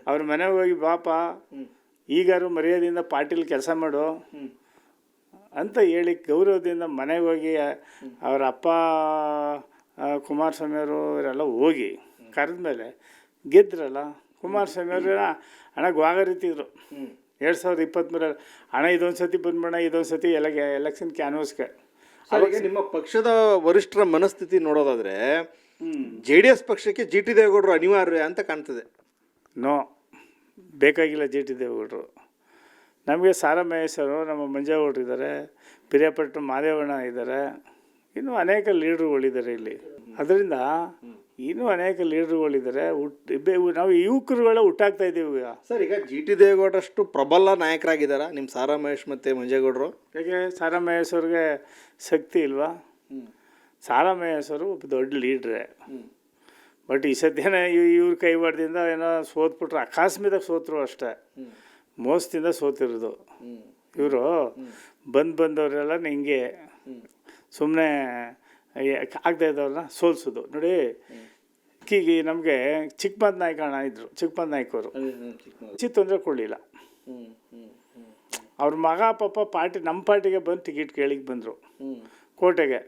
ಅವ್ರ ಮನೆಗೆ ಹೋಗಿ ಬಾಪ ಈಗಾರು ಮರ್ಯಾದೆಯಿಂದ ಪಾರ್ಟಿಲಿ ಕೆಲಸ ಮಾಡು. ಅಂತ ಹೇಳಿ ಗೌರವದಿಂದ ಮನೆಗೆ ಹೋಗಿ ಅವರ ಅಪ್ಪ ಕುಮಾರಸ್ವಾಮಿಯವರು ಇವರೆಲ್ಲ ಹೋಗಿ ಕರೆದ್ಮೇಲೆ ಗೆದ್ರಲ್ಲ? ಕುಮಾರಸ್ವಾಮಿ ಅವರು ಹಣ ಗ್ವಾಗರಿತಿದ್ರು. ಎರಡು ಸಾವಿರದ ಇಪ್ಪತ್ತ್ಮೂರಲ್ಲಿ ಹಣ ಇದೊಂದು ಸತಿ ಬಂದ್ಬಿಡೋಣ ಇದೊಂದು ಸತಿ ಎಲ್ಲ ಎಲೆಕ್ಷನ್ ಕ್ಯಾನ್ವಸ್ಗೆ. ನಿಮ್ಮ ಪಕ್ಷದ ವರಿಷ್ಠರ ಮನಸ್ಥಿತಿ ನೋಡೋದಾದರೆ ಜೆ ಡಿ ಎಸ್ ಪಕ್ಷಕ್ಕೆ ಜಿ ಟಿ ದೇವೇಗೌಡರು ಅನಿವಾರ್ಯ ಅಂತ ಕಾಣ್ತದೆ. ನೋ ಬೇಕಾಗಿಲ್ಲ ಜಿ ಟಿ ದೇವೇಗೌಡರು. ನಮಗೆ ಸಾರ ಮಹೇಶ್ವರು ನಮ್ಮ ಮಂಜೇಗೌಡರು ಇದ್ದಾರೆ ಪಿರಿಯಾಪಟ್ಟಣ ಮಾದೇವಣ್ಣ ಇದ್ದಾರೆ ಇನ್ನೂ ಅನೇಕ ಲೀಡ್ರುಗಳಿದ್ದಾರೆ ಇಲ್ಲಿ. ಅದರಿಂದ ಇನ್ನೂ ಅನೇಕ ಲೀಡರ್ಗಳಿದ್ದಾರೆ. ಹುಟ್ ಬೆ- ನಾವು ಯುವಕರುಗಳ ಹುಟ್ಟಾಗ್ತಾ ಇದ್ದೀವಿ ಈಗ. ಸರ್ ಈಗ ಜಿ ಟಿ ದೇವೇಗೌಡರಷ್ಟು ಪ್ರಬಲ ನಾಯಕರಾಗಿದ್ದಾರೆ? ನಿಮ್ಮ ಸಾರಾ ಮಹೇಶ್ ಮತ್ತು ಮಂಜೇಗೌಡರು? ಯಾಕೆ ಸಾರಾ ಮಹೇಶ್ವರ್ಗೆ ಶಕ್ತಿ ಇಲ್ವಾ? ಸಾರಾ ಮಹೇಶ್ವರು ಒಬ್ಬ ದೊಡ್ಡ ಲೀಡ್ರೆ. ಬಟ್ ಈ ಸದ್ಯನೇ ಇವ್ರ ಕೈವಾಡದಿಂದ ಏನೋ ಸೋತ್ಬಿಟ್ರು. ಅಕಸ್ಮಿತ ಸೋತರು ಅಷ್ಟೇ. ಮೋಸದಿಂದ ಸೋತಿರೋದು. ಇವರು ಬಂದು ಬಂದವರೆಲ್ಲ ಹಿಂಗೆ ಸುಮ್ಮನೆ ಆಗದೆ ಇದ್ದವ್ರನ್ನ ಸೋಲಿಸೋದು. ನೋಡಿ ಕೀಗಿ ನಮಗೆ ಚಿಕ್ಕಮದ್ ನಾಯ್ಕ ಅಣ್ಣ ಇದ್ರು ಚಿಕ್ಕಮದ್ ನಾಯ್ಕ ಚಿತ್ ಹೆಚ್ಚು ತೊಂದರೆ ಕೊಡಲಿಲ್ಲ. ಅವ್ರ ಮಗ ಪಾಪ ಪಾರ್ಟಿ ನಮ್ಮ ಪಾರ್ಟಿಗೆ ಬಂದು ಟಿಕೆಟ್ ಕೇಳಿಗೆ ಬಂದರು. ಕೋಟೆಗೆ.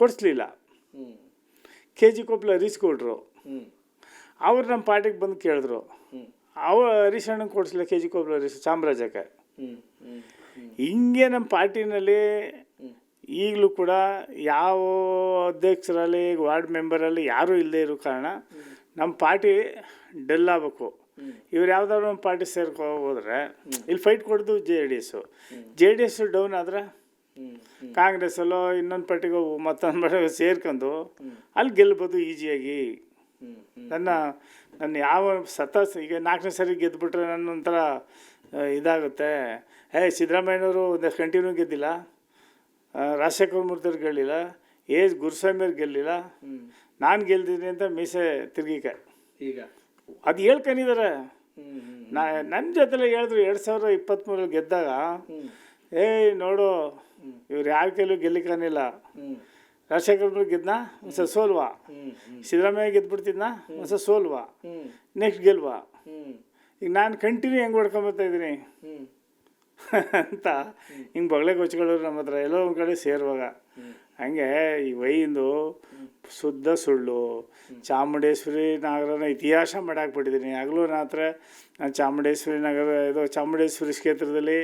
ಕೊಡಿಸ್ಲಿಲ್ಲ. ಕೆ ಜಿ ಕೊಪ್ಪಲ ಹರೀಶ್ ಕೊಟ್ರು ಅವ್ರು ನಮ್ಮ ಪಾರ್ಟಿಗೆ ಬಂದು ಕೇಳಿದ್ರು. ಅವ್ರು ಹರೀಶ್ ಅಣ್ಣಂಗೆ ಕೊಡಿಸ್ಲಿಲ್ಲ ಕೆ ಜಿ ಕೊಪ್ಪಲ ಹರೀಶ್ ಚಾಮರಾಜಕ್ಕೆ ಹಿಂಗೆ ನಮ್ಮ ಪಾರ್ಟಿನಲ್ಲಿ ಈಗಲೂ ಕೂಡ ಯಾವ ಅಧ್ಯಕ್ಷರಲ್ಲಿ, ವಾರ್ಡ್ ಮೆಂಬರಲ್ಲಿ ಯಾರೂ ಇಲ್ಲದೆ ಇರೋ ಕಾರಣ ನಮ್ಮ ಪಾರ್ಟಿ ಡೆಲ್ ಆಗಬೇಕು. ಇವ್ರು ಯಾವ್ದಾದ್ರು ಒಂದು ಪಾರ್ಟಿ ಸೇರ್ಕೊ ಹೋದ್ರೆ ಇಲ್ಲಿ ಫೈಟ್ ಕೊಡೋದು J D S J D S down ಆದರೆ ಕಾಂಗ್ರೆಸ್ಸಲ್ಲೋ ಇನ್ನೊಂದು ಪಾರ್ಟಿಗೆ ಮತ್ತೊಂದು ಪಾರ್ಟಿಗೆ ಸೇರ್ಕೊಂಡು ಅಲ್ಲಿ ಗೆಲ್ಬೋದು ಈಸಿಯಾಗಿ ನನ್ನ ನನ್ನ ಯಾವ ಸತ ಈಗ ನಾಲ್ಕನೇ ಸರಿ ಗೆದ್ದುಬಿಟ್ರೆ ನನ್ನ ಒಂಥರ ಇದಾಗುತ್ತೆ. ಏ, ಸಿದ್ದರಾಮಯ್ಯನವರು ಒಂದು ಕಂಟಿನ್ಯೂ ಗೆದ್ದಿಲ್ಲ. ರಾಜಶೇಖರ ಗೆಲ್ಲಿಲ್ಲ ಏಜ್ ಗುರುಸ್ವಾಮಿಯವ್ರು ಗೆಲ್ಲಿಲ್ಲ. ನಾನು ಗೆಲ್ದಿದ್ದೀನಿ ಅಂತ ಮೀಸೆ ತಿರ್ಗಿಕ. ಈಗ? ಅದು ಹೇಳ್ಕೊಂಡಿದ್ದಾರೆ ನಾ ನನ್ನ ಜೊತೆಲೆ ಹೇಳಿದ್ರು ಎರಡು ಸಾವಿರದ ಇಪ್ಪತ್ತ್ಮೂರಲ್ಲಿ ಗೆದ್ದಾಗ ಏಯ್ ನೋಡು ಇವ್ರು ಯಾರ ಕೈಲೂ ಗೆಲ್ಲಿಕಾನಿಲ್ಲ ರಾಜಶೇಖರ ಮೂರ್ತಿ ಗೆದ್ದ ಒಂದ್ಸಲ ಸೋಲ್ವಾ? ಸಿದ್ದರಾಮಯ್ಯ ಗೆದ್ಬಿಡ್ತಿದ್ನ? ಒಂದ್ಸ ಸೋಲ್ವಾ? ನೆಕ್ಸ್ಟ್ ಗೆಲ್ವಾ? ಈಗ ನಾನು ಕಂಟಿನ್ಯೂ ಹೆಂಗೆ ಹೊಡ್ಕೊಂಬರ್ತಾ ಇದ್ದೀನಿ? ಅಂತ. ಹಿಂಗೆ ಬಗಲೆ ಕೊಚ್ಕೊಳ್ಳೋರು ನಮ್ಮ ಹತ್ರ ಎಲ್ಲೋ ಒಂದು ಕಡೆ ಸೇರುವಾಗ. ಹಂಗೆ ಈ ವೈಂದು ಶುದ್ಧ ಸುಳ್ಳು, ಚಾಮುಂಡೇಶ್ವರಿ ನಗರನ ಇತಿಹಾಸ ಮಾಡಾಕ್ಬಿಟ್ಟಿದ್ದೀನಿ. ಆಗಲೂ ರಾತ್ರ ನಾನು ಚಾಮುಂಡೇಶ್ವರಿ ನಗರ, ಇದು ಚಾಮುಂಡೇಶ್ವರಿ ಕ್ಷೇತ್ರದಲ್ಲಿ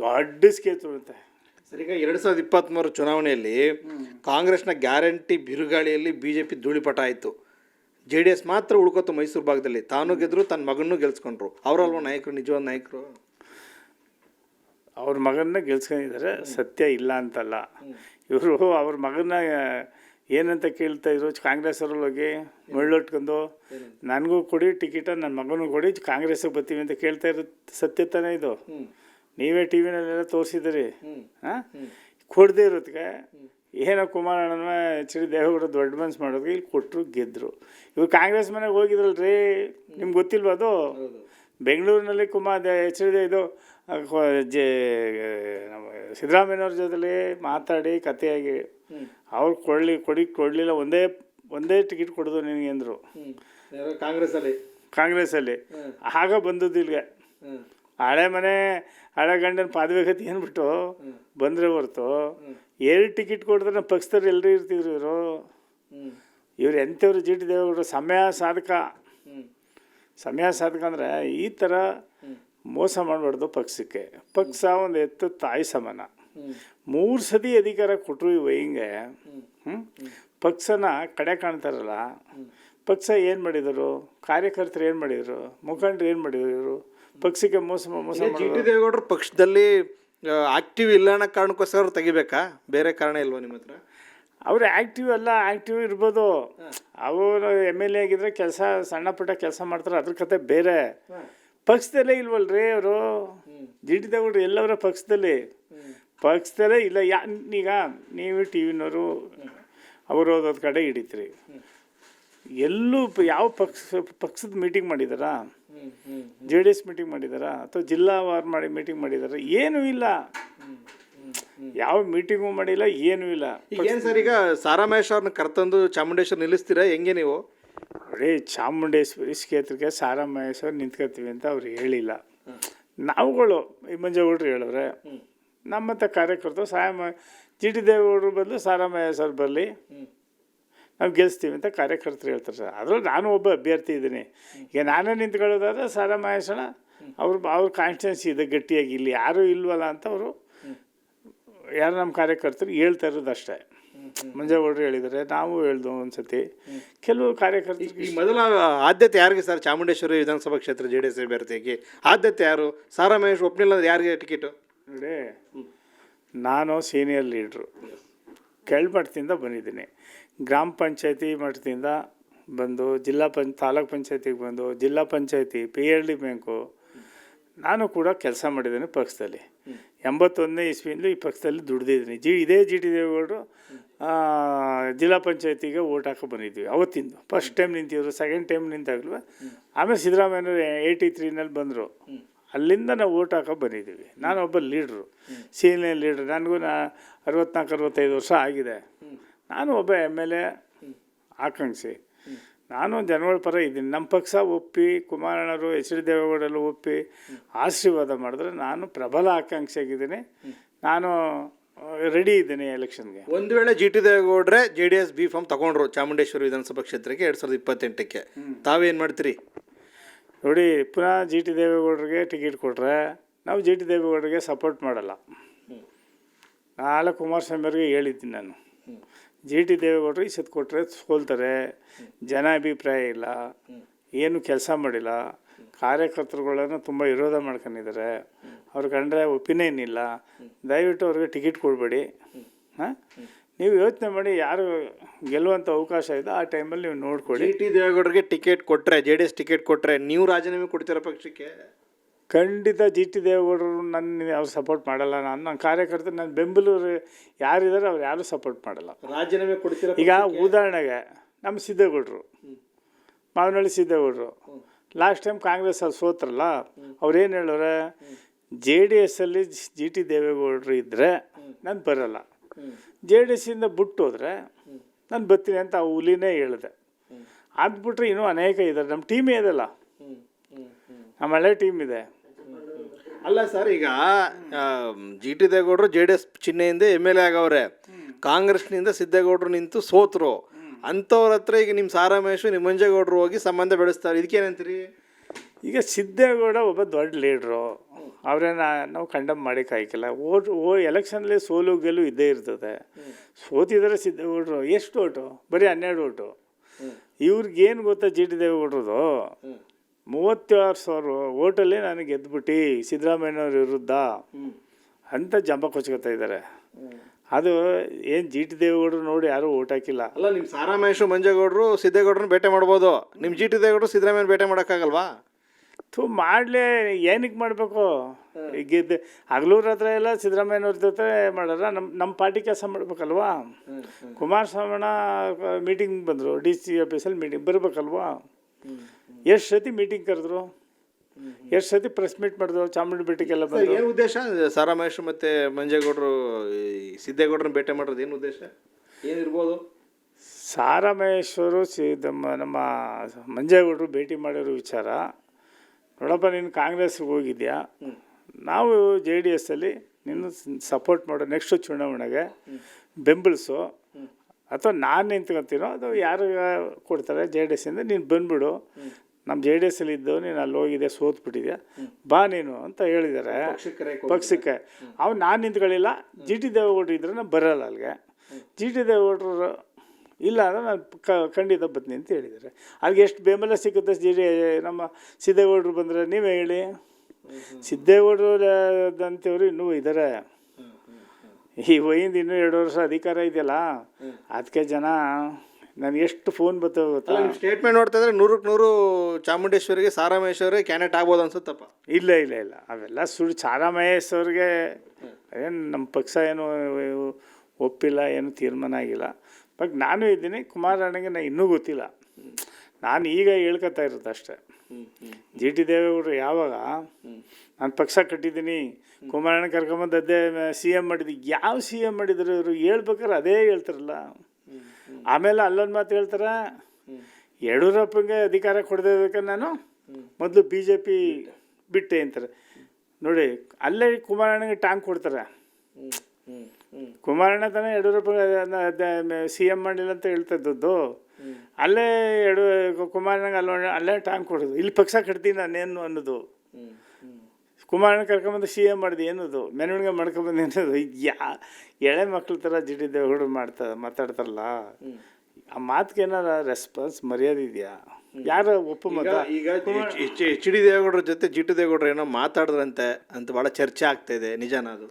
ದೊಡ್ಡ ಸ್ಕೇತ್ರ ಅಂತೆ ಸರಿ ಎರಡು ಸಾವಿರದ ಇಪ್ಪತ್ತ್ಮೂರು ಚುನಾವಣೆಯಲ್ಲಿ ಕಾಂಗ್ರೆಸ್ನ ಗ್ಯಾರಂಟಿ ಬಿರುಗಾಳಿಯಲ್ಲಿ ಬಿ ಜೆ ಪಿ ಧೂಳಿಪಟ ಆಯಿತು. ಜೆ ಡಿ ಎಸ್ ಮಾತ್ರ ಉಳ್ಕೋತು ಮೈಸೂರು ಭಾಗದಲ್ಲಿ. ತಾನು ಗೆದ್ರು, ತನ್ನ ಮಗನೂ ಗೆಲ್ಸ್ಕೊಂಡ್ರು. ಅವರಲ್ವ ನಾಯಕರು, ನಿಜವಾದ ನಾಯಕರು? ಅವ್ರ ಮಗನ್ನ ಗೆಲ್ಸ್ಕೊಂಡಿದ್ದಾರೆ. ಸತ್ಯ ಇಲ್ಲ ಅಂತಲ್ಲ. ಇವರು ಅವ್ರ ಮಗನ ಏನಂತ ಕೇಳ್ತಾ ಇದ್ರು? ಕಾಂಗ್ರೆಸ್ ಹೋಗಿ ಮುಳ್ಳೊಟ್ಕೊಂಡು ನನಗೂ ಕೊಡಿ ಟಿಕೆಟ ನನ್ನ ಮಗನೂ ಕೊಡಿ ಕಾಂಗ್ರೆಸ್ಸಿಗೆ ಬರ್ತೀವಿ ಅಂತ ಕೇಳ್ತಾ ಇರೋ ಸತ್ಯ ತಾನೇ ಇದು. ನೀವೇ ಟಿ ವಿನಲ್ಲೆಲ್ಲ ತೋರಿಸಿದಿರಿ ಹಾಂ ಕೊಡದೇ ಇರೋದಕ್ಕೆ ಏನೋ ಕುಮಾರಣ್ಣನ ಎಚ್ ಡಿ ದೇವೇಗೌಡ ದೊಡ್ಡ ಮನ್ಸು ಮಾಡೋದು ಇಲ್ಲಿ ಕೊಟ್ಟರು ಗೆದ್ದರು ಇವ್ರು ಕಾಂಗ್ರೆಸ್ ಮನೆಗೆ ಹೋಗಿದ್ರಲ್ರಿ? ನಿಮ್ಗೆ ಗೊತ್ತಿಲ್ವ ಅದು? ಬೆಂಗಳೂರಿನಲ್ಲಿ ಕುಮಾರ್ ಎಚ್ ಡಿ ಇದು ಜೆ ನಮ್ಮ ಸಿದ್ದರಾಮಯ್ಯನವ್ರ ಜೊತೆಲಿ ಮಾತಾಡಿ ಕಥೆಯಾಗಿ ಅವ್ರು ಕೊಡಲಿ ಕೊಡಿ ಕೊಡಲಿಲ್ಲ. ಒಂದೇ ಒಂದೇ ಟಿಕೆಟ್ ಕೊಡೋದು ನಿನಗೆ ಅಂದರು. ಕಾಂಗ್ರೆಸ್ಸಲ್ಲಿ. ಕಾಂಗ್ರೆಸ್ಸಲ್ಲಿ. ಆಗ ಬಂದದ್ದು ಇಲ್ಲಿಗೆ ಹಳೆ ಮನೆ ಹಳೆ ಗಂಡನ ಪಾದಬೇಕತಿ ಏನ್ಬಿಟ್ಟು ಬಂದರೆ ಹೊರತು. ಎರಡು ಟಿಕೆಟ್ ಕೊಡಿದ್ರೆ ನಮ್ಮ ಪಕ್ಷದವ್ರು ಎಲ್ಲರೂ ಇರ್ತಿದ್ರು ಇವರು. ಇವ್ರು ಎಂಥವ್ರು ಜಿ ಟಿ ದೇವೇಗೌಡರು ಸಮಯ ಸಾಧಕ. ಸಮಯ ಸಾಧಕ ಅಂದರೆ ಈ ಥರ ಮೋಸ ಮಾಡಬಾರ್ದು ಪಕ್ಷಕ್ಕೆ. ಪಕ್ಷ ಒಂದು ಎತ್ತು ತಾಯಿ ಸಮಾನ. ಮೂರು ಸತಿ ಅಧಿಕಾರ ಕೊಟ್ಟರು ಈ ವೈಂಗೆ? ಪಕ್ಷನ ಕಡೆ ಕಾಣ್ತಾರಲ್ಲ ಪಕ್ಷ ಏನು ಮಾಡಿದರು? ಕಾರ್ಯಕರ್ತರು ಏನು ಮಾಡಿದರು? ಮುಖಂಡರು ಏನು ಮಾಡಿದರು? ಪಕ್ಷಕ್ಕೆ ಮೋಸ ಮೋಸ ಜಿ ಟಿ ದೇವೇಗೌಡರು ಪಕ್ಷದಲ್ಲಿ ಆಕ್ಟಿವ್ ಇಲ್ಲ ಅನ್ನೋ ಕಾರಣಕ್ಕೋಸ್ಕರ ಅವ್ರು ತೆಗಿಬೇಕಾ? ಬೇರೆ ಕಾರಣ ಇಲ್ವಾ ನಿಮ್ಮ ಹತ್ರ? ಅವ್ರು ಆ್ಯಕ್ಟಿವ್ ಅಲ್ಲ ಆ್ಯಕ್ಟಿವ್ ಇರ್ಬೋದು. ಅವರು ಎಂ ಎಲ್ ಎ ಆಗಿದ್ರೆ ಕೆಲಸ ಸಣ್ಣ ಪುಟ್ಟ ಕೆಲಸ ಮಾಡ್ತಾರೆ ಅದ್ರ ಕತೆ ಬೇರೆ. ಪಕ್ಷದಲ್ಲೇ ಇಲ್ವಲ್ರಿ ಅವರು? ಜಿ ಟಿ ದೇವೇಗೌಡರು ಎಲ್ಲವರ ಪಕ್ಷದಲ್ಲಿ? ಪಕ್ಷದಲ್ಲೇ ಇಲ್ಲ ಯಾ ಈಗ ನೀವು ಟಿ ವಿನವರು ಅವರು ಓದೋದ್ ಕಡೆ ಹಿಡಿತೀರಿ. ಎಲ್ಲೂ ಯಾವ ಪಕ್ಷ ಪಕ್ಷದ ಮೀಟಿಂಗ್ ಮಾಡಿದಾರಾ? ಜೆ ಡಿ ಎಸ್ ಮೀಟಿಂಗ್ ಮಾಡಿದಾರಾ? ಅಥವಾ ಜಿಲ್ಲಾವಾರು ಮಾಡಿ ಮೀಟಿಂಗ್ ಮಾಡಿದಾರ? ಏನೂ ಇಲ್ಲ. ಯಾವ ಮೀಟಿಂಗು ಮಾಡಿಲ್ಲ ಏನೂ ಇಲ್ಲ. ಈಗ ಏನು ಸರ್ ಈಗ ಸಾರಾ ಮಹೇಶ್ ಅವ್ರನ್ನ ಕರ್ತಂದು ಚಾಮುಂಡೇಶ್ವರ ನಿಲ್ಲಿಸ್ತೀರಾ? ಹೆಂಗೆ ನೀವು? ನೋಡಿ ಚಾಮುಂಡೇಶ್ವರಿ ಕ್ಷೇತ್ರಕ್ಕೆ ಸಾರಾ ಮಹೇಶ್ವರ್ ನಿಂತ್ಕೋತೀವಿ ಅಂತ ಅವ್ರು ಹೇಳಿಲ್ಲ. ನಾವುಗಳು ಈ ಮಂಜೇಗೌಡರು ಹೇಳಿದ್ರೆ ನಮ್ಮಂಥ ಕಾರ್ಯಕರ್ತರು ಸಾಯ ಮ, ಜಿ ಟಿ ದೇವೇಗೌಡರು ಬದಲು ಸಾರಾ ಮಹೇಶ್ವರ್ ಬರಲಿ, ನಾವು ಗೆಲ್ಸ್ತೀವಿ ಅಂತ ಕಾರ್ಯಕರ್ತರು ಹೇಳ್ತಾರೆ ಸರ್. ಅದ್ರಲ್ಲಿ ನಾನು ಒಬ್ಬ ಅಭ್ಯರ್ಥಿ ಇದ್ದೀನಿ. ಈಗ ನಾನೇ ನಿಂತ್ಕೊಳ್ಳೋದಾದ್ರೆ ಸಾರಾ ಅವ್ರ ಅವ್ರು ಅವ್ರ ಕಾನ್ಸ್ಟಿಟ್ಯೂನ್ಸಿ ಇದೆ ಗಟ್ಟಿಯಾಗಿ. ಇಲ್ಲಿ ಯಾರೂ ಇಲ್ವಲ್ಲ ಅಂತ ಅವರು ಯಾರು ನಮ್ಮ ಕಾರ್ಯಕರ್ತರು ಹೇಳ್ತಾ ಇರೋದು ಅಷ್ಟೇ ಮಂಜೇಗೌಡರು ಹೇಳಿದ್ದಾರೆ ನಾವು ಹೇಳ್ದು ಒಂದ್ಸತಿ. ಕೆಲವು ಕಾರ್ಯಕರ್ತರು ಈ ಮೊದಲ ಆದ್ಯತೆ ಯಾರಿಗೆ ಸರ್? ಚಾಮುಂಡೇಶ್ವರಿ ವಿಧಾನಸಭಾ ಕ್ಷೇತ್ರ ಜೆ ಡಿ ಎಸ್ ಅಭ್ಯರ್ಥಿಗೆ ಆದ್ಯತೆ ಯಾರು? ಸಾರಾ ಮಹೇಶ್ ಒಪ್ಪಲಿಲ್ಲ ಅಂದ್ರೆ ಯಾರಿಗೆ ಟಿಕೆಟು? ನೋಡಿ ನಾನು ಸೀನಿಯರ್ ಲೀಡ್ರು. ಕೆಳಮಟ್ಟದಿಂದ ಬಂದಿದ್ದೀನಿ. ಗ್ರಾಮ ಪಂಚಾಯತಿ ಮಟ್ಟದಿಂದ ಬಂದು ಜಿಲ್ಲಾ ಪಂಚ ತಾಲೂಕ್ ಪಂಚಾಯತಿಗೆ ಬಂದು ಜಿಲ್ಲಾ panchayati P L D bank ನಾನು ಕೂಡ ಕೆಲಸ ಮಾಡಿದ್ದೀನಿ ಪಕ್ಷದಲ್ಲಿ. ಎಂಬತ್ತೊಂದನೇ ಇಸ್ವಿಯಿಂದ ಈ ಪಕ್ಷದಲ್ಲಿ ದುಡ್ದಿದ್ದೀನಿ. ಜಿ ಇದೇ ಜಿ ಟಿ ದೇವೇಗೌಡರು ಜಿಲ್ಲಾ ಪಂಚಾಯತಿಗೆ ಓಟ್ ಹಾಕೋ ಬಂದಿದ್ವಿ ಅವತ್ತಿಂದು. ಫಸ್ಟ್ ಟೈಮ್ ನಿಂತಿದ್ರು ಸೆಕೆಂಡ್ ಟೈಮ್ ನಿಂತಾಗ್ಲೂ. ಆಮೇಲೆ ಸಿದ್ದರಾಮಯ್ಯನವರು ಏಯ್ಟಿ ತ್ರೀನಲ್ಲಿ ಬಂದರು. ಅಲ್ಲಿಂದ ನಾವು ಓಟ್ ಹಾಕೋ ಬಂದಿದ್ದೀವಿ. ನಾನು ಒಬ್ಬ ಲೀಡ್ರು ಸೀನಿಯರ್ ಲೀಡ್ರ್ ನನಗೂ ನಾ ಅರವತ್ನಾಲ್ಕು ಅರವತ್ತೈದು ವರ್ಷ ಆಗಿದೆ. ನಾನು ಒಬ್ಬ ಎಂ ಎಲ್ ಎ ಆಕಾಂಕ್ಷಿ. ನಾನು ಜನಗಳ ಪರ ಇದ್ದೀನಿ. ನಮ್ಮ ಪಕ್ಷ ಒಪ್ಪಿ ಕುಮಾರಣ್ಣರು ಎಚ್ ಡಿ ದೇವೇಗೌಡರು ಒಪ್ಪಿ ಆಶೀರ್ವಾದ ಮಾಡಿದ್ರೆ ನಾನು ಪ್ರಬಲ ಆಕಾಂಕ್ಷಿಯಾಗಿದ್ದೀನಿ. ನಾನು ರೆಡಿ ಇದ್ದೀನಿ ಎಲೆಕ್ಷನ್ಗೆ ಒಂದು ವೇಳೆ G T ದೇವೇಗೌಡ್ರೆ J D S B form ತಗೊಂಡ್ರು ಚಾಮುಂಡೇಶ್ವರಿ ವಿಧಾನಸಭಾ ಕ್ಷೇತ್ರಕ್ಕೆ ಎರಡು ಸಾವಿರದ ಇಪ್ಪತ್ತೆಂಟಕ್ಕೆ. ತಾವೇನು ಮಾಡ್ತೀರಿ? ನೋಡಿ ಪುನಃ ಜಿ ಟಿ ದೇವೇಗೌಡರಿಗೆ ಟಿಕೆಟ್ ಕೊಟ್ಟರೆ ನಾವು ಜಿ ಟಿ ದೇವೇಗೌಡರಿಗೆ ಸಪೋರ್ಟ್ ಮಾಡಲ್ಲ. ನಾಳೆ ಕುಮಾರಸ್ವಾಮಿ ಅವರಿಗೆ ಹೇಳಿದ್ದೀನಿ ನಾನು. ಜಿ ಟಿ ದೇವೇಗೌಡರು ಈ ಸತ್ ಕೊಟ್ಟರೆ ಸೋಲ್ತಾರೆ. ಜನ ಅಭಿಪ್ರಾಯ ಇಲ್ಲ. ಏನು ಕೆಲಸ ಮಾಡಿಲ್ಲ. ಕಾರ್ಯಕರ್ತರುಗಳನ್ನು ತುಂಬ ವಿರೋಧ ಮಾಡ್ಕೊಂಡಿದ್ದಾರೆ. ಅವ್ರು ಕಂಡ್ರೆ ಒಪಿನಿಯನ್ ಇಲ್ಲ ದಯವಿಟ್ಟು ಅವ್ರಿಗೆ ಟಿಕೆಟ್ ಕೊಡಬೇಡಿ. ಹಾಂ? ನೀವು ಯೋಚನೆ ಮಾಡಿ ಯಾರು ಗೆಲ್ಲುವಂಥ ಅವಕಾಶ ಇದೆ ಆ ಟೈಮಲ್ಲಿ ನೀವು ನೋಡ್ಕೊಳ್ಳಿ. ಟಿ ದೇವೇಗೌಡರಿಗೆ ಟಿಕೆಟ್ ಕೊಟ್ಟರೆ ಜೆ ಡಿ ಎಸ್ ಟಿಕೆಟ್ ಕೊಟ್ಟರೆ ನೀವು ರಾಜೀನಾಮೆ ಕೊಡ್ತೀರ ಪಕ್ಷಕ್ಕೆ? ಖಂಡಿತ ಜಿ ಟಿ ದೇವೇಗೌಡರು ನನ್ನ ಅವ್ರು ಸಪೋರ್ಟ್ ಮಾಡಲ್ಲ. ನಾನು ನನ್ನ ಕಾರ್ಯಕರ್ತರು ನನ್ನ ಬೆಂಬಲೂರು ಯಾರಿದ್ದಾರೆ ಅವ್ರು ಯಾರೂ ಸಪೋರ್ಟ್ ಮಾಡಲ್ಲ. ರಾಜೀನಾಮೆ ಕೊಡ್ತೀರ ಈಗ ಉದಾಹರಣೆಗೆ ನಮ್ಮ ಸಿದ್ದೇಗೌಡರು ಮಾವನಹಳ್ಳಿ ಸಿದ್ದೇಗೌಡರು. ಲಾಸ್ಟ್ ಟೈಮ್ ಕಾಂಗ್ರೆಸ್ ಅವ್ರು ಸೋತ್ರಲ್ಲ ಏನು ಹೇಳೋರೆ? ಜೆ ಡಿ ಎಸ್ಸಲ್ಲಿ ಜಿ ಟಿ ದೇವೇಗೌಡರು ಇದ್ದರೆ ನಾನು ಬರಲ್ಲ. ಜೆ ಡಿ ಎಸ್ಸಿಂದ ಬಿಟ್ಟು ಹೋದರೆ ನಾನು ಬರ್ತೀನಿ ಅಂತ ಆ ಹುಲಿನೇ ಹೇಳಿದೆ. ಅದು ಬಿಟ್ರೆ ಇನ್ನೂ ಅನೇಕ ಇದ್ದಾರೆ ನಮ್ಮ ಟೀಮೇ ಇದೆಲ್ಲ. ನಮ್ಮ ಹಳೆ ಟೀಮ್ ಇದೆ. ಅಲ್ಲ ಸರ್ ಈಗ ಜಿ ಟಿ ದೇವೇಗೌಡರು ಜೆ ಡಿ ಎಸ್ ಚಿಹ್ನೆಯಿಂದ ಎಂ ಎಲ್ ಎ ಆಗವ್ರೆ. ಕಾಂಗ್ರೆಸ್ನಿಂದ ಸಿದ್ದೇಗೌಡರು ನಿಂತು ಸೋತರು. ಅಂಥವ್ರ ಹತ್ರ ಈಗ ನಿಮ್ಮ ಸಾರಾಮೇಶು ನಿಮ್ಮ ಮಂಜೇಗೌಡರು ಹೋಗಿ ಸಂಬಂಧ ಬೆಳೆಸ್ತಾರೆ. ಇದಕ್ಕೇನಂತೀರಿ? ಈಗ ಸಿದ್ದೇಗೌಡ ಒಬ್ಬ ದೊಡ್ಡ ಲೀಡ್ರು ಅವರೇನ ನಾವು ಕಂಡಮ್ ಮಾಡೋಕ್ಕಾಗಿಲ್ಲ ಓಟ್ ಓ ಎಲೆಕ್ಷನಲ್ಲಿ ಸೋಲು ಗೆಲು ಇದ್ದೇ ಇರ್ತದೆ. ಸೋತಿದ್ರೆ ಸಿದ್ದೇಗೌಡರು ಎಷ್ಟು ಓಟು? ಬರೀ ಹನ್ನೆರಡು ಓಟು. ಇವ್ರಿಗೇನು ಗೊತ್ತಾ ಜಿ ಟಿ ದೇವೇಗೌಡ್ರದು ಮೂವತ್ತಾರು ಸಾವಿರ ಓಟಲ್ಲಿ ನನಗೆ ಗೆದ್ದುಬಿಟ್ಟು ಸಿದ್ದರಾಮಯ್ಯನವ್ರ ವಿರುದ್ಧ ಅಂತ ಜಂಬ ಕೊಚ್ಕೊತಾ ಇದ್ದಾರೆ ಅದು ಏನು ಜಿ ಟಿ ದೇವೇಗೌಡರು ನೋಡಿ ಯಾರೂ ಓಟ್ ಹಾಕಿಲ್ಲ. ಅಲ್ಲ ನಿಮ್ಮ ಸಾರಾ ಮಹೇಶ್ ಮಂಜೇಗೌಡರು ಸಿದ್ದೇಗೌಡರನ್ನ ಭೇಟಿ ಮಾಡ್ಬೋದು. ನಿಮ್ಮ ಜಿ ಟಿ ದೇವೇಗೌಡರು ಸಿದ್ದರಾಮಯ್ಯನ ಭೇಟಿ ಮಾಡೋಕ್ಕಾಗಲ್ವಾ? ಥೂ ಮಾಡಲಿ ಏನಕ್ಕೆ ಮಾಡಬೇಕು? ಈಗಿದ್ದು ಹಗಲೂರ ಹತ್ರ ಎಲ್ಲ ಸಿದ್ದರಾಮಯ್ಯನವ್ರ ಜೊತೆ ಮಾಡಾರ ನಮ್ಮ ನಮ್ಮ ಪಾರ್ಟಿ ಕೆಲಸ ಮಾಡ್ಬೇಕಲ್ವಾ? ಕುಮಾರಸ್ವಾಮಣ್ಣ ಮೀಟಿಂಗ್ ಬಂದರು. ಡಿ ಸಿ ಆಫೀಸಲ್ಲಿ ಮೀಟಿಂಗ್ ಬರಬೇಕಲ್ವಾ? ಎಷ್ಟು ಸತಿ ಮೀಟಿಂಗ್ ಕರೆದ್ರು? ಎಷ್ಟು ಸತಿ ಪ್ರೆಸ್ ಮೀಟ್ ಮಾಡಿದ್ರು? ಚಾಮುಂಡಿ ಬೆಟ್ಟಕ್ಕೆಲ್ಲ ಬಂದರು? ಏನು ಉದ್ದೇಶ? ಸಾರಾ ಮಹೇಶ್ ಮತ್ತು ಮಂಜೇಗೌಡರು ಸಿದ್ದೇಗೌಡರನ್ನ ಭೇಟಿ ಮಾಡೋದು ಏನು ಉದ್ದೇಶ? ಏನಿರ್ಬೋದು ಸಾರಾ ಮಹೇಶ್ವರು ಸಿ ನಮ್ಮ ನಮ್ಮ ಮಂಜೇಗೌಡರು ಭೇಟಿ ಮಾಡಿರೋ ವಿಚಾರ ನೋಡಪ್ಪ ನೀನು ಕಾಂಗ್ರೆಸ್ಗೆ ಹೋಗಿದ್ಯಾ? ನಾವು ಜೆ ಡಿ ಎಸ್ಸಲ್ಲಿ ನಿನ್ನ ಸಪೋರ್ಟ್ ಮಾಡೋ ನೆಕ್ಸ್ಟ್ ಚುನಾವಣೆಗೆ ಬೆಂಬಲಿಸು ಅಥವಾ ನಾನು ನಿಂತ್ಕೊತೀನೋ ಅದು ಯಾರು ಕೊಡ್ತಾರೆ ಜೆ ಡಿ ಎಸ್ಸಿಂದ ನೀನು ಬಂದ್ಬಿಡು. ನಮ್ಮ ಜೆ ಡಿ ಎಸ್ಸಲ್ಲಿ ಇದ್ದು ನೀನು ಅಲ್ಲಿ ಹೋಗಿದೆ ಸೋತ್ಬಿಟ್ಟಿದ್ಯಾ? ಬಾ ನೀನು ಅಂತ ಹೇಳಿದ್ದಾರೆ ಪಕ್ಷಕ್ಕೆ ಅವ್ನು ನಾನು ನಿಂತ್ಕೊಳ್ಳಿಲ್ಲ. ಜಿ ಟಿ ದೇವೇಗೌಡರು ಇದ್ರೆ ನಾನು ಬರಲ್ಲ ಅಲ್ಲಿಗೆ. ಜಿ ಟಿ ದೇವೇಗೌಡರು ಇಲ್ಲ ಅಂದರೆ ನಾನು ಕ ಖಂಡಿತ ಬರ್ತೀನಿ ಅಂತ ಹೇಳಿದ್ದಾರೆ. ಅಲ್ಲಿಗೆ ಎಷ್ಟು ಬೆಂಬಲ ಸಿಗುತ್ತೆ ಜಿ ಡಿ ನಮ್ಮ ಸಿದ್ದೇಗೌಡರು ಬಂದರೆ ನೀವೇ ಹೇಳಿ. ಸಿದ್ದೇಗೌಡರು ಅಂತೇವ್ರು ಇನ್ನೂ ಇದ್ದಾರೆ. ಈ ವಯಿಂದ ಇನ್ನೂ ಎರಡು ವರ್ಷ ಅಧಿಕಾರ ಇದೆಯಲ್ಲ ಅದಕ್ಕೆ ಜನ ನನಗೆ ಎಷ್ಟು ಫೋನ್ ಬರ್ತವೆ ಗೊತ್ತಾ? ಸ್ಟೇಟ್ಮೆಂಟ್ ನೋಡ್ತಾ ಇದ್ರೆ ನೂರಕ್ಕೆ ನೂರು ಚಾಮುಂಡೇಶ್ವರಿಗೆ ಸಾರಾಮಹೇಶ್ವರಿಗೆ ಕ್ಯಾನೆಟ್ ಕ್ಯಾಂಡಿಡೇಟ್ ಆಗ್ಬೋದು ಅನ್ಸುತ್ತಪ್ಪ. ಇಲ್ಲ ಇಲ್ಲ ಇಲ್ಲ. ಅವೆಲ್ಲ ಸುಳ್ಳು. ಸಾರಾಮಹೇಶ್ವರಿಗೆ ಏನು ನಮ್ಮ ಪಕ್ಷ ಏನು ಒಪ್ಪಿಲ್ಲ ಏನು ತೀರ್ಮಾನ ಆಗಿಲ್ಲ. ಬಟ್ ನಾನು ಇದ್ದೀನಿ ಕುಮಾರಣ್ಣಗೆ ನಾನು ಇನ್ನೂ ಗೊತ್ತಿಲ್ಲ. ನಾನು ಈಗ ಹೇಳ್ಕೊತಾ ಇರೋದು ಅಷ್ಟೇ. ಜಿ ಟಿ ದೇವೇಗೌಡರು ಯಾವಾಗ ನಾನು ಪಕ್ಷ ಕಟ್ಟಿದ್ದೀನಿ ಕುಮಾರಣ್ಣ ಕರ್ಕೊಂಬಂದು ಅದೇ ಸಿ ಎಂ ಮಾಡಿದ್ದು ಯಾವ ಸಿ ಎಂ ಮಾಡಿದ್ರು ಇವರು ಹೇಳ್ಬೇಕಾದ್ರೆ ಅದೇ ಹೇಳ್ತಾರಲ್ಲ. ಆಮೇಲೆ ಅಲ್ಲೊಂದು ಮಾತು ಹೇಳ್ತಾರ, ಯಡಿಯೂರಪ್ಪಂಗೆ ಅಧಿಕಾರ ಕೊಡದೇದಕ್ಕೆ ನಾನು ಮೊದಲು ಬಿ ಜೆ ಪಿ ಬಿಟ್ಟೆ ಅಂತಾರೆ. ನೋಡಿ, ಅಲ್ಲೇ ಕುಮಾರಣ್ಣಗೆ ಟಾಂಗ್ ಕೊಡ್ತಾರೆ. ಕುಮಾರಣ್ಣ ತಾನೇ ಯಡಿಯೂರಪ್ಪ ಸಿ ಎಂ ಮಾಡಿಲ್ಲ ಅಂತ ಹೇಳ್ತಾ ಇದ್ದದ್ದು ಅಲ್ಲೇ ಯಡು ಕುಮಾರಣ್ಣಗೆ ಅಲ್ಲ ಅಲ್ಲೇ ಟಾಂಗ್ ಕೊಡೋದು. ಇಲ್ಲಿ ಪಕ್ಷ ಕಟ್ತೀನಿ ನಾನೇನು ಅನ್ನೋದು. ಕುಮಾರಣ್ಣ ಕರ್ಕೊಂಬಂದು ಸಿ ಎಂ ಮಾಡಿದೆ ಏನದು ಮೆರವಣಿಗೆ ಮಾಡ್ಕೊಂಬಂದು ಏನದು ಯಾ ಎಳೆ ಮಕ್ಳ ಥರ ಜಿಡಿ ದೇವಗಳು ಮಾಡ್ತಾ ಮಾತಾಡ್ತಾರಲ್ಲ. ಆ ಮಾತಿಗೆ ಏನಾರ ರೆಸ್ಪಾನ್ಸ್ ಮರ್ಯಾದೆ ಇದೆಯಾ? ಯಾರ ಒಪ್ಪು ಮತ? ಈಗ ಎಚ್ ಡಿ ದೇವೇಗೌಡರ ಜೊತೆ ಜಿಟ್ಟು ಟಿ ದೇವೇಗೌಡರು ಏನೋ ಮಾತಾಡಿದ್ರಂತೆ ಅಂತ ಭಾಳ ಚರ್ಚೆ ಆಗ್ತಾ ಇದೆ. ನಿಜಾನ ಅದು?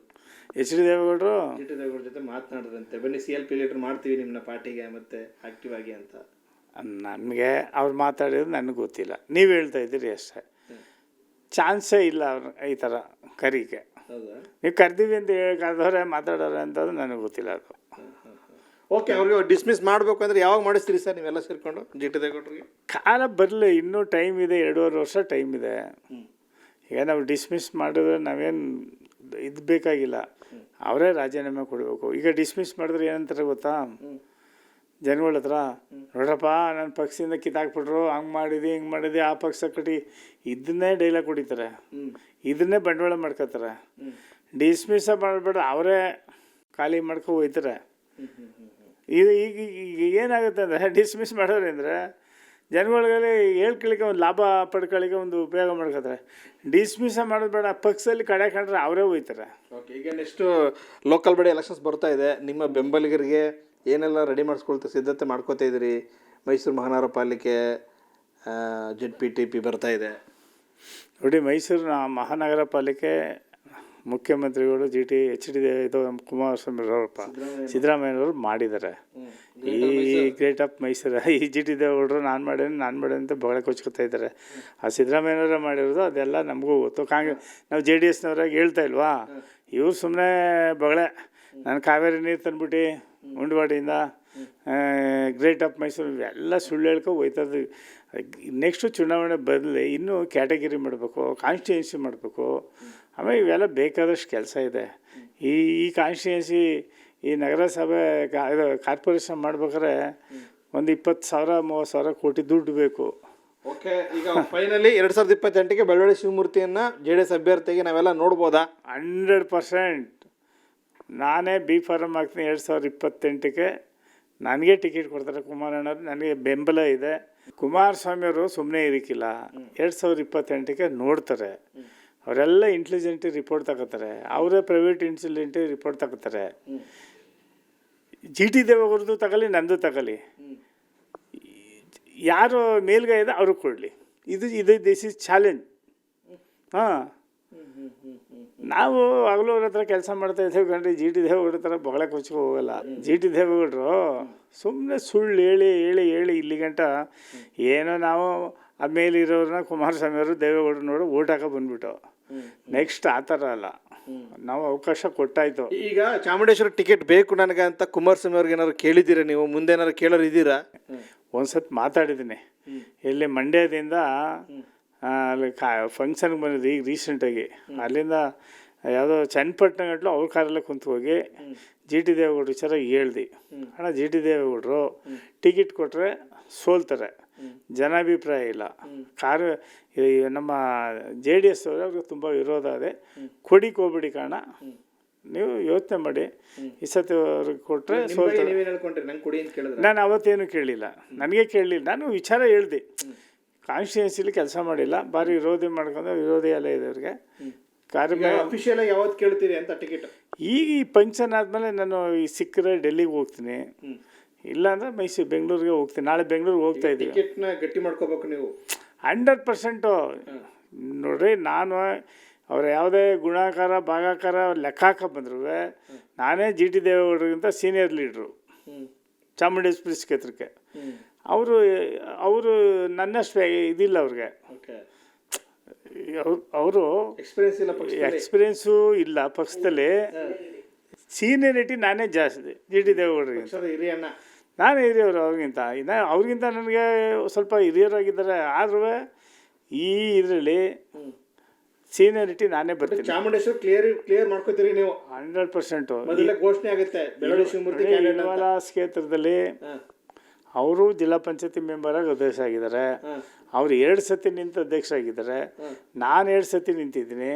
ಎಚ್ ಡಿ ದೇವೇಗೌಡರು ಎಚ್ ಡಿ ದೇವೇಗೌಡರ ಜೊತೆ ಮಾತನಾಡಿದ್ರಂತೆ ಬನ್ನಿ ಸಿ ಎಲ್ ಪಿ ಲೀಡರ್ ಮಾಡ್ತೀವಿ ನಿಮ್ಮನ್ನ ಪಾರ್ಟಿಗೆ ಮತ್ತೆ ಆಕ್ಟಿವ್ ಆಗಿ ಅಂತ. ನನಗೆ ಅವ್ರು ಮಾತಾಡಿದ್ರು ನನಗೆ ಗೊತ್ತಿಲ್ಲ. ನೀವು ಹೇಳ್ತಾ ಇದ್ದೀರಿ ಅಷ್ಟೇ. ಚಾನ್ಸೇ ಇಲ್ಲ ಅವ್ರ ಈ ಥರ ಕರೀಕೆ ಹೌದಾ? ನೀವು ಕರ್ದೀವಿ ಅಂತ ಹೇಳಿ ಕರೆದವ್ರೆ ಮಾತಾಡೋರೆ ಅಂತದ್ದು ನನಗೆ ಗೊತ್ತಿಲ್ಲ ಅದು. ಓಕೆ ಅವ್ರಿಗೆ ಡಿಸ್ಮಿಸ್ ಮಾಡಬೇಕು ಅಂದರೆ ಯಾವಾಗ ಮಾಡಿಸ್ತೀರಿ ಸರ್ ನೀವೆಲ್ಲ ಸೇರಿಕೊಂಡು ಜಿ ಟಿ ದೇವೇಗೌಡರಿಗೆ ಕಾಲ ಬರಲಿ ಇನ್ನೂ ಟೈಮ್ ಇದೆ ಎರಡೂವರೆ ವರ್ಷ ಟೈಮ್ ಇದೆ. ಈಗ ನಾವು ಡಿಸ್ಮಿಸ್ ಮಾಡಿದ್ರೆ ನಾವೇನು ಇದು ಬೇಕಾಗಿಲ್ಲ. ಅವರೇ ರಾಜೀನಾಮೆ ಕೊಡಬೇಕು. ಈಗ ಡಿಸ್ಮಿಸ್ ಮಾಡಿದ್ರೆ ಏನಂತಾರೆ ಗೊತ್ತಾ? ಜನಗಳ ಹತ್ರ ನೋಡ್ರಪ್ಪ ನನ್ನ ಪಕ್ಷದಿಂದ ಕಿತ್ತಾಕ್ಬಿಟ್ರು ಹಂಗೆ ಮಾಡಿದಿ ಹಿಂಗೆ ಮಾಡಿದಿ ಆ ಪಕ್ಷ ಕಟ್ಟಿ ಇದನ್ನೇ ಡೈಲಾಗ್ ಹೊಡಿತಾರೆ. ಇದನ್ನೇ ಬಂಡವಾಳ ಮಾಡ್ಕೋತಾರೆ. ಡಿಸ್ಮಿಸ್ ಮಾಡಬೇಡ ಅವರೇ ಖಾಲಿ ಮಾಡ್ಕೊ ಹೋಯ್ತಾರೆ. ಇದು ಈಗ ಈಗ ಏನಾಗುತ್ತೆ ಅಂದರೆ ಡಿಸ್ಮಿಸ್ ಮಾಡೋರು ಅಂದರೆ ಜನಗಳಿಗೆ ಹೇಳ್ಕೊಳ್ಳಿಕ್ಕೆ ಒಂದು ಲಾಭ ಪಡ್ಕೊಳ್ಳಿಕ್ಕೆ ಒಂದು ಉಪಯೋಗ ಮಾಡ್ಕೋತಾರೆ. ಡಿಸ್ಮಿಸ್ ಮಾಡೋದು ಬೇಡ ಪಕ್ಷದಲ್ಲಿ ಕಡೆ ಕಂಡ್ರೆ ಅವರೇ ಹೋಯ್ತಾರೆ. ಓಕೆ ಈಗ ನೆಕ್ಸ್ಟು ಲೋಕಲ್ ಬಡಿ ಎಲೆಕ್ಷನ್ಸ್ ಬರ್ತಾ ಇದೆ. ನಿಮ್ಮ ಬೆಂಬಲಿಗರಿಗೆ ಏನೆಲ್ಲ ರೆಡಿ ಮಾಡಿಸ್ಕೊಳ್ತಾ ಸಿದ್ಧತೆ ಮಾಡ್ಕೋತಾ ಇದ್ದೀರಿ? ಮೈಸೂರು ಮಹಾನಗರ ಪಾಲಿಕೆ ಜೆಡ್ ಪಿ ಟಿ ಪಿ ಬರ್ತಾ ಇದೆ. ನೋಡಿ ಮೈಸೂರಿನ ಮಹಾನಗರ ಪಾಲಿಕೆ ಮುಖ್ಯಮಂತ್ರಿಗಳು ಜಿ ಟಿ ಎಚ್ ಡಿ ಇದು ಕುಮಾರಸ್ವಾಮಿ ಅವರಪ್ಪ. ಸಿದ್ದರಾಮಯ್ಯವರು ಮಾಡಿದ್ದಾರೆ. ಈ ಗ್ರೇಟ್ ಆಫ್ ಮೈಸೂರು ಈ ಜಿ ಟಿ ದೇವೇಗೌಡರು ನಾನು ಮಾಡೇನು ನಾನು ಮಾಡೇನು ಅಂತ ಬಹಳ ಕೊಚ್ಕೊತಾ ಇದ್ದಾರೆ. ಆ ಸಿದ್ದರಾಮಯ್ಯನವರೇ ಮಾಡಿರೋದು ಅದೆಲ್ಲ ನಮಗೂ ಗೊತ್ತು. ಕಾಂಗ್ರೆಸ್ ನಾವು ಜೆ ಡಿ ಎಸ್ನವ್ರಾಗ ಹೇಳ್ತಾ ಇಲ್ವಾ? ಇವ್ರು ಸುಮ್ಮನೆ ಬಗಳೆ. ನಾನು ಕಾವೇರಿ ನೀರು ತಂದ್ಬಿಟ್ಟು ಉಂಡವಾಡಿಯಿಂದ ಗ್ರೇಟ್ ಆಫ್ ಮೈಸೂರು ಇವೆಲ್ಲ ಸುಳ್ಳು ಹೇಳ್ಕೊ ಹೋಯ್ತದೆ ನೆಕ್ಸ್ಟು ಚುನಾವಣೆ ಬದಲಿ ಇನ್ನೂ ಕ್ಯಾಟಗರಿ ಮಾಡಬೇಕು ಕಾನ್ಸ್ಟಿಟ್ಯೂನ್ಸಿ ಮಾಡಬೇಕು. ಆಮೇಲೆ ಇವೆಲ್ಲ ಬೇಕಾದಷ್ಟು ಕೆಲಸ ಇದೆ. ಈ ಈ ಕಾನ್ಸ್ಟಿಟ್ಯೂನ್ಸಿ ಈ ನಗರಸಭೆ ಇದು ಕಾರ್ಪೊರೇಷನ್ ಮಾಡ್ಬೇಕಾದ್ರೆ ಒಂದು ಇಪ್ಪತ್ತು ಸಾವಿರ ಮೂವತ್ತು ಸಾವಿರ ಕೋಟಿ ದುಡ್ಡು ಬೇಕು. ಓಕೆ ಈಗ ಫೈನಲಿ ಎರಡು ಸಾವಿರದ ಇಪ್ಪತ್ತೆಂಟಕ್ಕೆ ಬೆಳ್ಳುಳ್ಳಿ ಶಿವಮೂರ್ತಿಯನ್ನು ಜೆ ಡಿ ಎಸ್ ಅಭ್ಯರ್ಥಿಗೆ ನಾವೆಲ್ಲ ನೋಡ್ಬೋದಾ? Hundred percent. ನಾನೇ ಬಿ ಫಾರಮ್ ಹಾಕ್ತೀನಿ ಎರಡು ಸಾವಿರದ ಇಪ್ಪತ್ತೆಂಟಕ್ಕೆ. ನನಗೆ ಟಿಕೆಟ್ ಕೊಡ್ತಾರೆ ಕುಮಾರಣ್ಣವ್ರು ನನಗೆ ಬೆಂಬಲ ಇದೆ. ಕುಮಾರಸ್ವಾಮಿಯವರು ಸುಮ್ಮನೆ ಇರಕ್ಕಿಲ್ಲ ಎರಡು ಸಾವಿರದ ಇಪ್ಪತ್ತೆಂಟಕ್ಕೆ ನೋಡ್ತಾರೆ. ಅವರೆಲ್ಲ ಇಂಟೆಲಿಜೆಂಟ್ ರಿಪೋರ್ಟ್ ತಗೋತಾರೆ. ಅವರೇ ಪ್ರೈವೇಟ್ ಇನ್ಸಿಡೆಂಟ್ ರಿಪೋರ್ಟ್ ತಗೋತಾರೆ. ಜಿ ಟಿ ದೇವೇಗೌಡದು ತಗೊಳ್ಳಿ ನಂದು ತಗೊಳ್ಳಿ. ಯಾರು ಮೇಲ್ಗೈ ಇದೆ ಅವ್ರಿಗೆ ಕೊಡಲಿ. ಇದು ಇದು ದಿಸ್ ಇಸ್ ಚಾಲೆಂಜ್ ಹಾಂ. ನಾವು ಅವ್ರ ಹತ್ರ ಕೆಲಸ ಮಾಡ್ತಾ ಇದ್ದೇವೆ ಕಂಡ್ರೆ ಜಿ ಟಿ ದೇವೇಗೌಡ ಹತ್ರ ಬೊಗಳೆ ಕೊಚ್ಕೊ ಹೋಗಲ್ಲ. ಜಿ ಟಿ ದೇವೇಗೌಡರು ಸುಮ್ಮನೆ ಸುಳ್ಳು ಹೇಳಿ ಹೇಳಿ ಹೇಳಿ ಇಲ್ಲಿ ಗಂಟ ಏನೋ ನಾವು ಆಮೇಲೆ ಇರೋರನ್ನ ಕುಮಾರಸ್ವಾಮಿ ಅವರು ದೇವೇಗೌಡರು ನೋಡಿ ಓಟ್ ಹಾಕೋ ಬಂದ್ಬಿಟ್ಟು. ನೆಕ್ಸ್ಟ್ ಆ ಥರ ಅಲ್ಲ. ನಾವು ಅವಕಾಶ ಕೊಟ್ಟಾಯ್ತು. ಈಗ ಚಾಮುಂಡೇಶ್ವರ ಟಿಕೆಟ್ ಬೇಕು ನನಗೆ ಅಂತ ಕುಮಾರಸ್ವಾಮಿ ಅವ್ರಿಗೆ ಏನಾದ್ರು ಕೇಳಿದ್ದೀರಾ ನೀವು? ಮುಂದೆ ಏನಾದ್ರು ಕೇಳೋರು ಇದ್ದೀರಾ? ಒಂದ್ಸತಿ ಮಾತಾಡಿದ್ದೀನಿ. ಇಲ್ಲಿ ಮಂಡ್ಯದಿಂದ ಅಲ್ಲಿ ಕಾ ಫಂಕ್ಷನ್ಗೆ ಬಂದಿದ್ದು ಈಗ ರೀಸೆಂಟಾಗಿ ಅಲ್ಲಿಂದ ಯಾವುದೋ ಚನ್ನಪಟ್ಟಣ ಗಂಟ್ಲು ಅವ್ರ ಕಾರಲ್ಲೇ ಕುಂತು ಹೋಗಿ ಜಿ ಟಿ ದೇವೇಗೌಡ ವಿಚಾರ ಹೇಳ್ದು. ಅಣ್ಣ ಜಿ ಟಿ ದೇವೇಗೌಡರು ಟಿಕೆಟ್ ಕೊಟ್ಟರೆ ಸೋಲ್ತಾರೆ. ಜನಾಭಿಪ್ರಾಯ ಇಲ್ಲ. ಕಾರು ನಮ್ಮ ಜೆ ಡಿ ಎಸ್ ಅವ್ರಿಗೆ ತುಂಬ ವಿರೋಧ ಇದೆ. ಕೊಡಿಗೆ ಹೋಗ್ಬಿಡಿ ಕಾರಣ ನೀವು ಯೋಚನೆ ಮಾಡಿ. ಈ ಸತಿ ಅವ್ರಿಗೆ ಕೊಟ್ಟರೆ ಸೋಲ್ತಾರೆ. ಕೊಡಿ ನಾನು ಅವತ್ತೇನು ಕೇಳಲಿಲ್ಲ ನನಗೆ ಕೇಳಲಿಲ್ಲ. ನಾನು ವಿಚಾರ ಹೇಳ್ದೆ. ಕಾನ್ಸ್ಟಿಟ್ಯೂನ್ಸಿಲಿ ಕೆಲಸ ಮಾಡಿಲ್ಲ. ಭಾರಿ ವಿರೋಧಿ ಮಾಡ್ಕೊಂಡು ವಿರೋಧಿ ಎಲ್ಲ ಇದೆ ಅವ್ರಿಗೆ. ಕಾರ್ಯ ಅಫಿಷಿಯಲ್ ಯಾವತ್ತು ಕೇಳ್ತೀರಿ ಅಂತ ಟಿಕೆಟ್ ಈಗ ಈ ಪಂಕ್ಷನ್ ಆದಮೇಲೆ ನಾನು ಈ ಸಿಕ್ಕರೆ ಡೆಲ್ಲಿಗೆ ಹೋಗ್ತೀನಿ. ಇಲ್ಲಾಂದ್ರೆ ಮೈಸೂರು ಬೆಂಗಳೂರಿಗೆ ಹೋಗ್ತೀನಿ. ನಾಳೆ ಬೆಂಗಳೂರಿಗೆ ಹೋಗ್ತಾ ಇದ್ದೀವಿ. ಟಿಕೆಟ್ನ ಗಟ್ಟಿ ಮಾಡ್ಕೋಬೇಕು ನೀವು. Hundred percent. ನೋಡ್ರಿ ನಾನು ಅವ್ರ ಯಾವುದೇ ಗುಣಾಕಾರ ಭಾಗಾಕಾರ ಲೆಕ್ಕ ಹಾಕ ಬಂದ್ರು ನಾನೇ ಜಿ ಟಿ ದೇವೇಗೌಡರಿಗಿಂತ ಸೀನಿಯರ್ ಲೀಡ್ರು ಚಾಮುಂಡೇಶ್ವರಿ ಕ್ಷೇತ್ರಕ್ಕೆ. ಅವರು ಅವರು ನನ್ನಷ್ಟು ಇದಿಲ್ಲ ಅವ್ರಿಗೆ. ಅವರು ಎಕ್ಸ್ಪೀರಿಯನ್ಸ್ ಇಲ್ಲ ಪಕ್ಷ ಎಕ್ಸ್ಪೀರಿಯೆನ್ಸು ಇಲ್ಲ ಪಕ್ಷದಲ್ಲಿ. ಸೀನಿಯರಿಟಿ ನಾನೇ ಜಾಸ್ತಿ ಜಿ ಟಿ ದೇವೇಗೌಡರಿಗೆ ಹಿರಿಯಣ್ಣ ನಾನು ಹಿರಿಯವರು ಅವ್ರಿಗಿಂತ. ಇನ್ನು ಅವ್ರಿಗಿಂತ ನನಗೆ ಸ್ವಲ್ಪ ಹಿರಿಯರಾಗಿದ್ದಾರೆ ಆದ್ರೂ ಈ ಇದರಲ್ಲಿ ಸೀನಿಯರಿಟಿ ನಾನೇ ಬರ್ತೀನಿ. ಚಾಮುಂಡೇಶ್ವರ ಕ್ಲಿಯರ್ ಕ್ಲಿಯರ್ ಮಾಡ್ಕೋತೀರಿ ನೀವು? Hundred percent. ಘೋಷಣೆ ಆಗುತ್ತೆ. ಕ್ಷೇತ್ರದಲ್ಲಿ ಅವರು ಜಿಲ್ಲಾ ಪಂಚಾಯತಿ ಮೆಂಬರಾಗಿ ಅಧ್ಯಕ್ಷ ಆಗಿದ್ದಾರೆ. ಅವ್ರು ಎರಡು ಸತಿ ನಿಂತು ಅಧ್ಯಕ್ಷ ಆಗಿದ್ದಾರೆ. ನಾನು ಎರಡು ಸತಿ ನಿಂತಿದ್ದೀನಿ.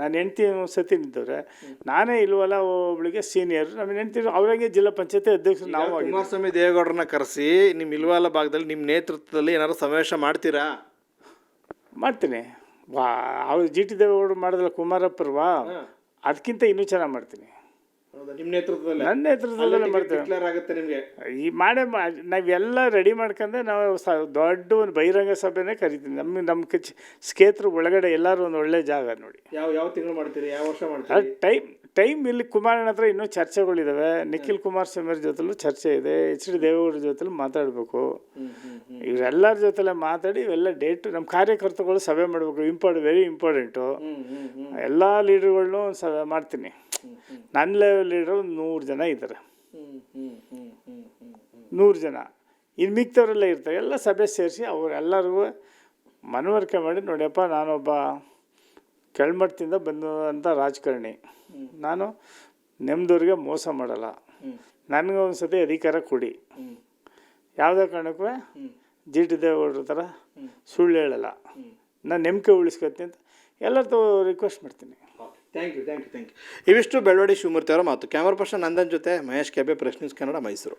ನಾನು ಹೆಂಡ್ತಿ ಸತಿ ನಿಂತವ್ರೆ. ನಾನೇ ಇಲ್ವಲ್ಲ ಒಬ್ಳಿಗೆ ಸೀನಿಯರ್ ನಮ್ಮ ಹೆಂಡ್ತಿ ಅವರಾಗೆ ಜಿಲ್ಲಾ ಪಂಚಾಯತಿ ಅಧ್ಯಕ್ಷರು ನಾವು ಕುಮಾರಸ್ವಾಮಿ ದೇವೇಗೌಡರನ್ನ ಕರೆಸಿ ನಿಮ್ಮ ಇಲ್ವಲ್ಲ ಭಾಗದಲ್ಲಿ ನಿಮ್ಮ ನೇತೃತ್ವದಲ್ಲಿ ಏನಾದ್ರು ಸಮಾವೇಶ ಮಾಡ್ತೀರಾ? ಮಾಡ್ತೀನಿ. ವಾ ಅವ್ರು ಜಿ ಟಿ ದೇವೇಗೌಡರು ಮಾಡಿದ್ರಲ್ಲ ಕುಮಾರಪ್ಪರ್ವಾ ಅದಕ್ಕಿಂತ ಇನ್ನೂ ಚೆನ್ನಾಗಿ ಮಾಡ್ತೀನಿ. ನಿಮ್ಮ ನೇತೃತ್ವದಲ್ಲಿ? ನನ್ನ ನೇತೃತ್ವದಲ್ಲೇ ಮಾಡ್ತೇವೆ ಡಿಕ್ಲೇರ್ ಆಗುತ್ತೆ ನಿಮಗೆ? ಈ ಮಾಡೇ ನಾವೆಲ್ಲ ರೆಡಿ ಮಾಡ್ಕೊಂಡೆ ನಾವು ಸ ದೊಡ್ಡ ಒಂದು ಬಹಿರಂಗ ಸಭೆನೇ ಕರಿತೀನಿ. ನಮ್ಮ ನಮ್ಮ ಕಚ್ ಕ್ಷೇತ್ರ ಒಳಗಡೆ ಎಲ್ಲರೂ ಒಂದು ಒಳ್ಳೆ ಜಾಗ ನೋಡಿ. ಯಾವ ಯಾವ ತಿಂಗಳು ಮಾಡ್ತೀರಿ? ಯಾವ ವರ್ಷ ಮಾಡ್ತೀರಿ? ಟೈಮ್ ಟೈಮ್ ಇಲ್ಲಿ ಕುಮಾರಣ್ಣ ಹತ್ರ ಇನ್ನೂ ಚರ್ಚೆಗಳಿದ್ದಾವೆ ನಿಖಿಲ್ ಕುಮಾರ್ ಸ್ವಾಮಿ ಜೊತೆಲೂ ಚರ್ಚೆ ಇದೆ. ಎಚ್ ಡಿ ದೇವೇಗೌಡ ಜೊತೆಲೂ ಮಾತಾಡಬೇಕು. ಇವರೆಲ್ಲರ ಜೊತೆಲೆ ಮಾತಾಡಿ ಇವೆಲ್ಲ ಡೇಟ್ ನಮ್ಮ ಕಾರ್ಯಕರ್ತಗಳು ಸಭೆ ಮಾಡಬೇಕು. ಇಂಪಾರ್ಟ್ ವೆರಿ ಇಂಪಾರ್ಟೆಂಟು ಎಲ್ಲ ಲೀಡರ್ಗಳ್ನೂ ಒಂದು ಸಭೆ ಮಾಡ್ತೀನಿ. ನನ್ನ ಲೆವೆಲ್ ಲೀಡರ್ ನೂರು ಜನ ಇದ್ದಾರೆ. ನೂರು ಜನ. ಇನ್ನು ಮಿಕ್ತವರೆಲ್ಲ ಇರ್ತಾರೆ. ಎಲ್ಲ ಸಭೆ ಸೇರಿಸಿ ಅವರೆಲ್ಲರಿಗೂ ಮನವರಿಕೆ ಮಾಡಿ, ನೋಡಿಯಪ್ಪ, ನಾನೊಬ್ಬ ಕೆಳಮಟ್ಟದಿಂದ ಬಂದಂಥ ರಾಜಕಾರಣಿ. ನಾನು ನೆಮ್ಮದವ್ರಿಗೆ ಮೋಸ ಮಾಡಲ್ಲ. ನನಗೆ ಒಂದು ಸತಿ ಅಧಿಕಾರ ಕೊಡಿ. ಯಾವುದೇ ಕಾರಣಕ್ಕೂ ಜಿ ಟಿ ಥರ ಸುಳ್ಳು ಹೇಳಲ್ಲ. ನಾನು ನೆಮ್ಮಕೆ ಉಳಿಸ್ಕೊತೀನಿ ಅಂತ ಎಲ್ಲರದ್ದು ರಿಕ್ವೆಸ್ಟ್ ಮಾಡ್ತೀನಿ. Thank you thank you thank you ಇವಿಷ್ಟು ಬೆಳವಡಿ ಶಿವಮೂರ್ತಿ ಅವರ ಮಾತು. ಕ್ಯಾಮರಾ ಪರ್ಸನ್ ನಂದನ್ ಜೊತೆ ಮಹೇಶ್ ಕೆಬೆ ಪ್ರೆಸ್ ನ್ಯೂಸ್ ಕನ್ನಡ ಮೈಸೂರು.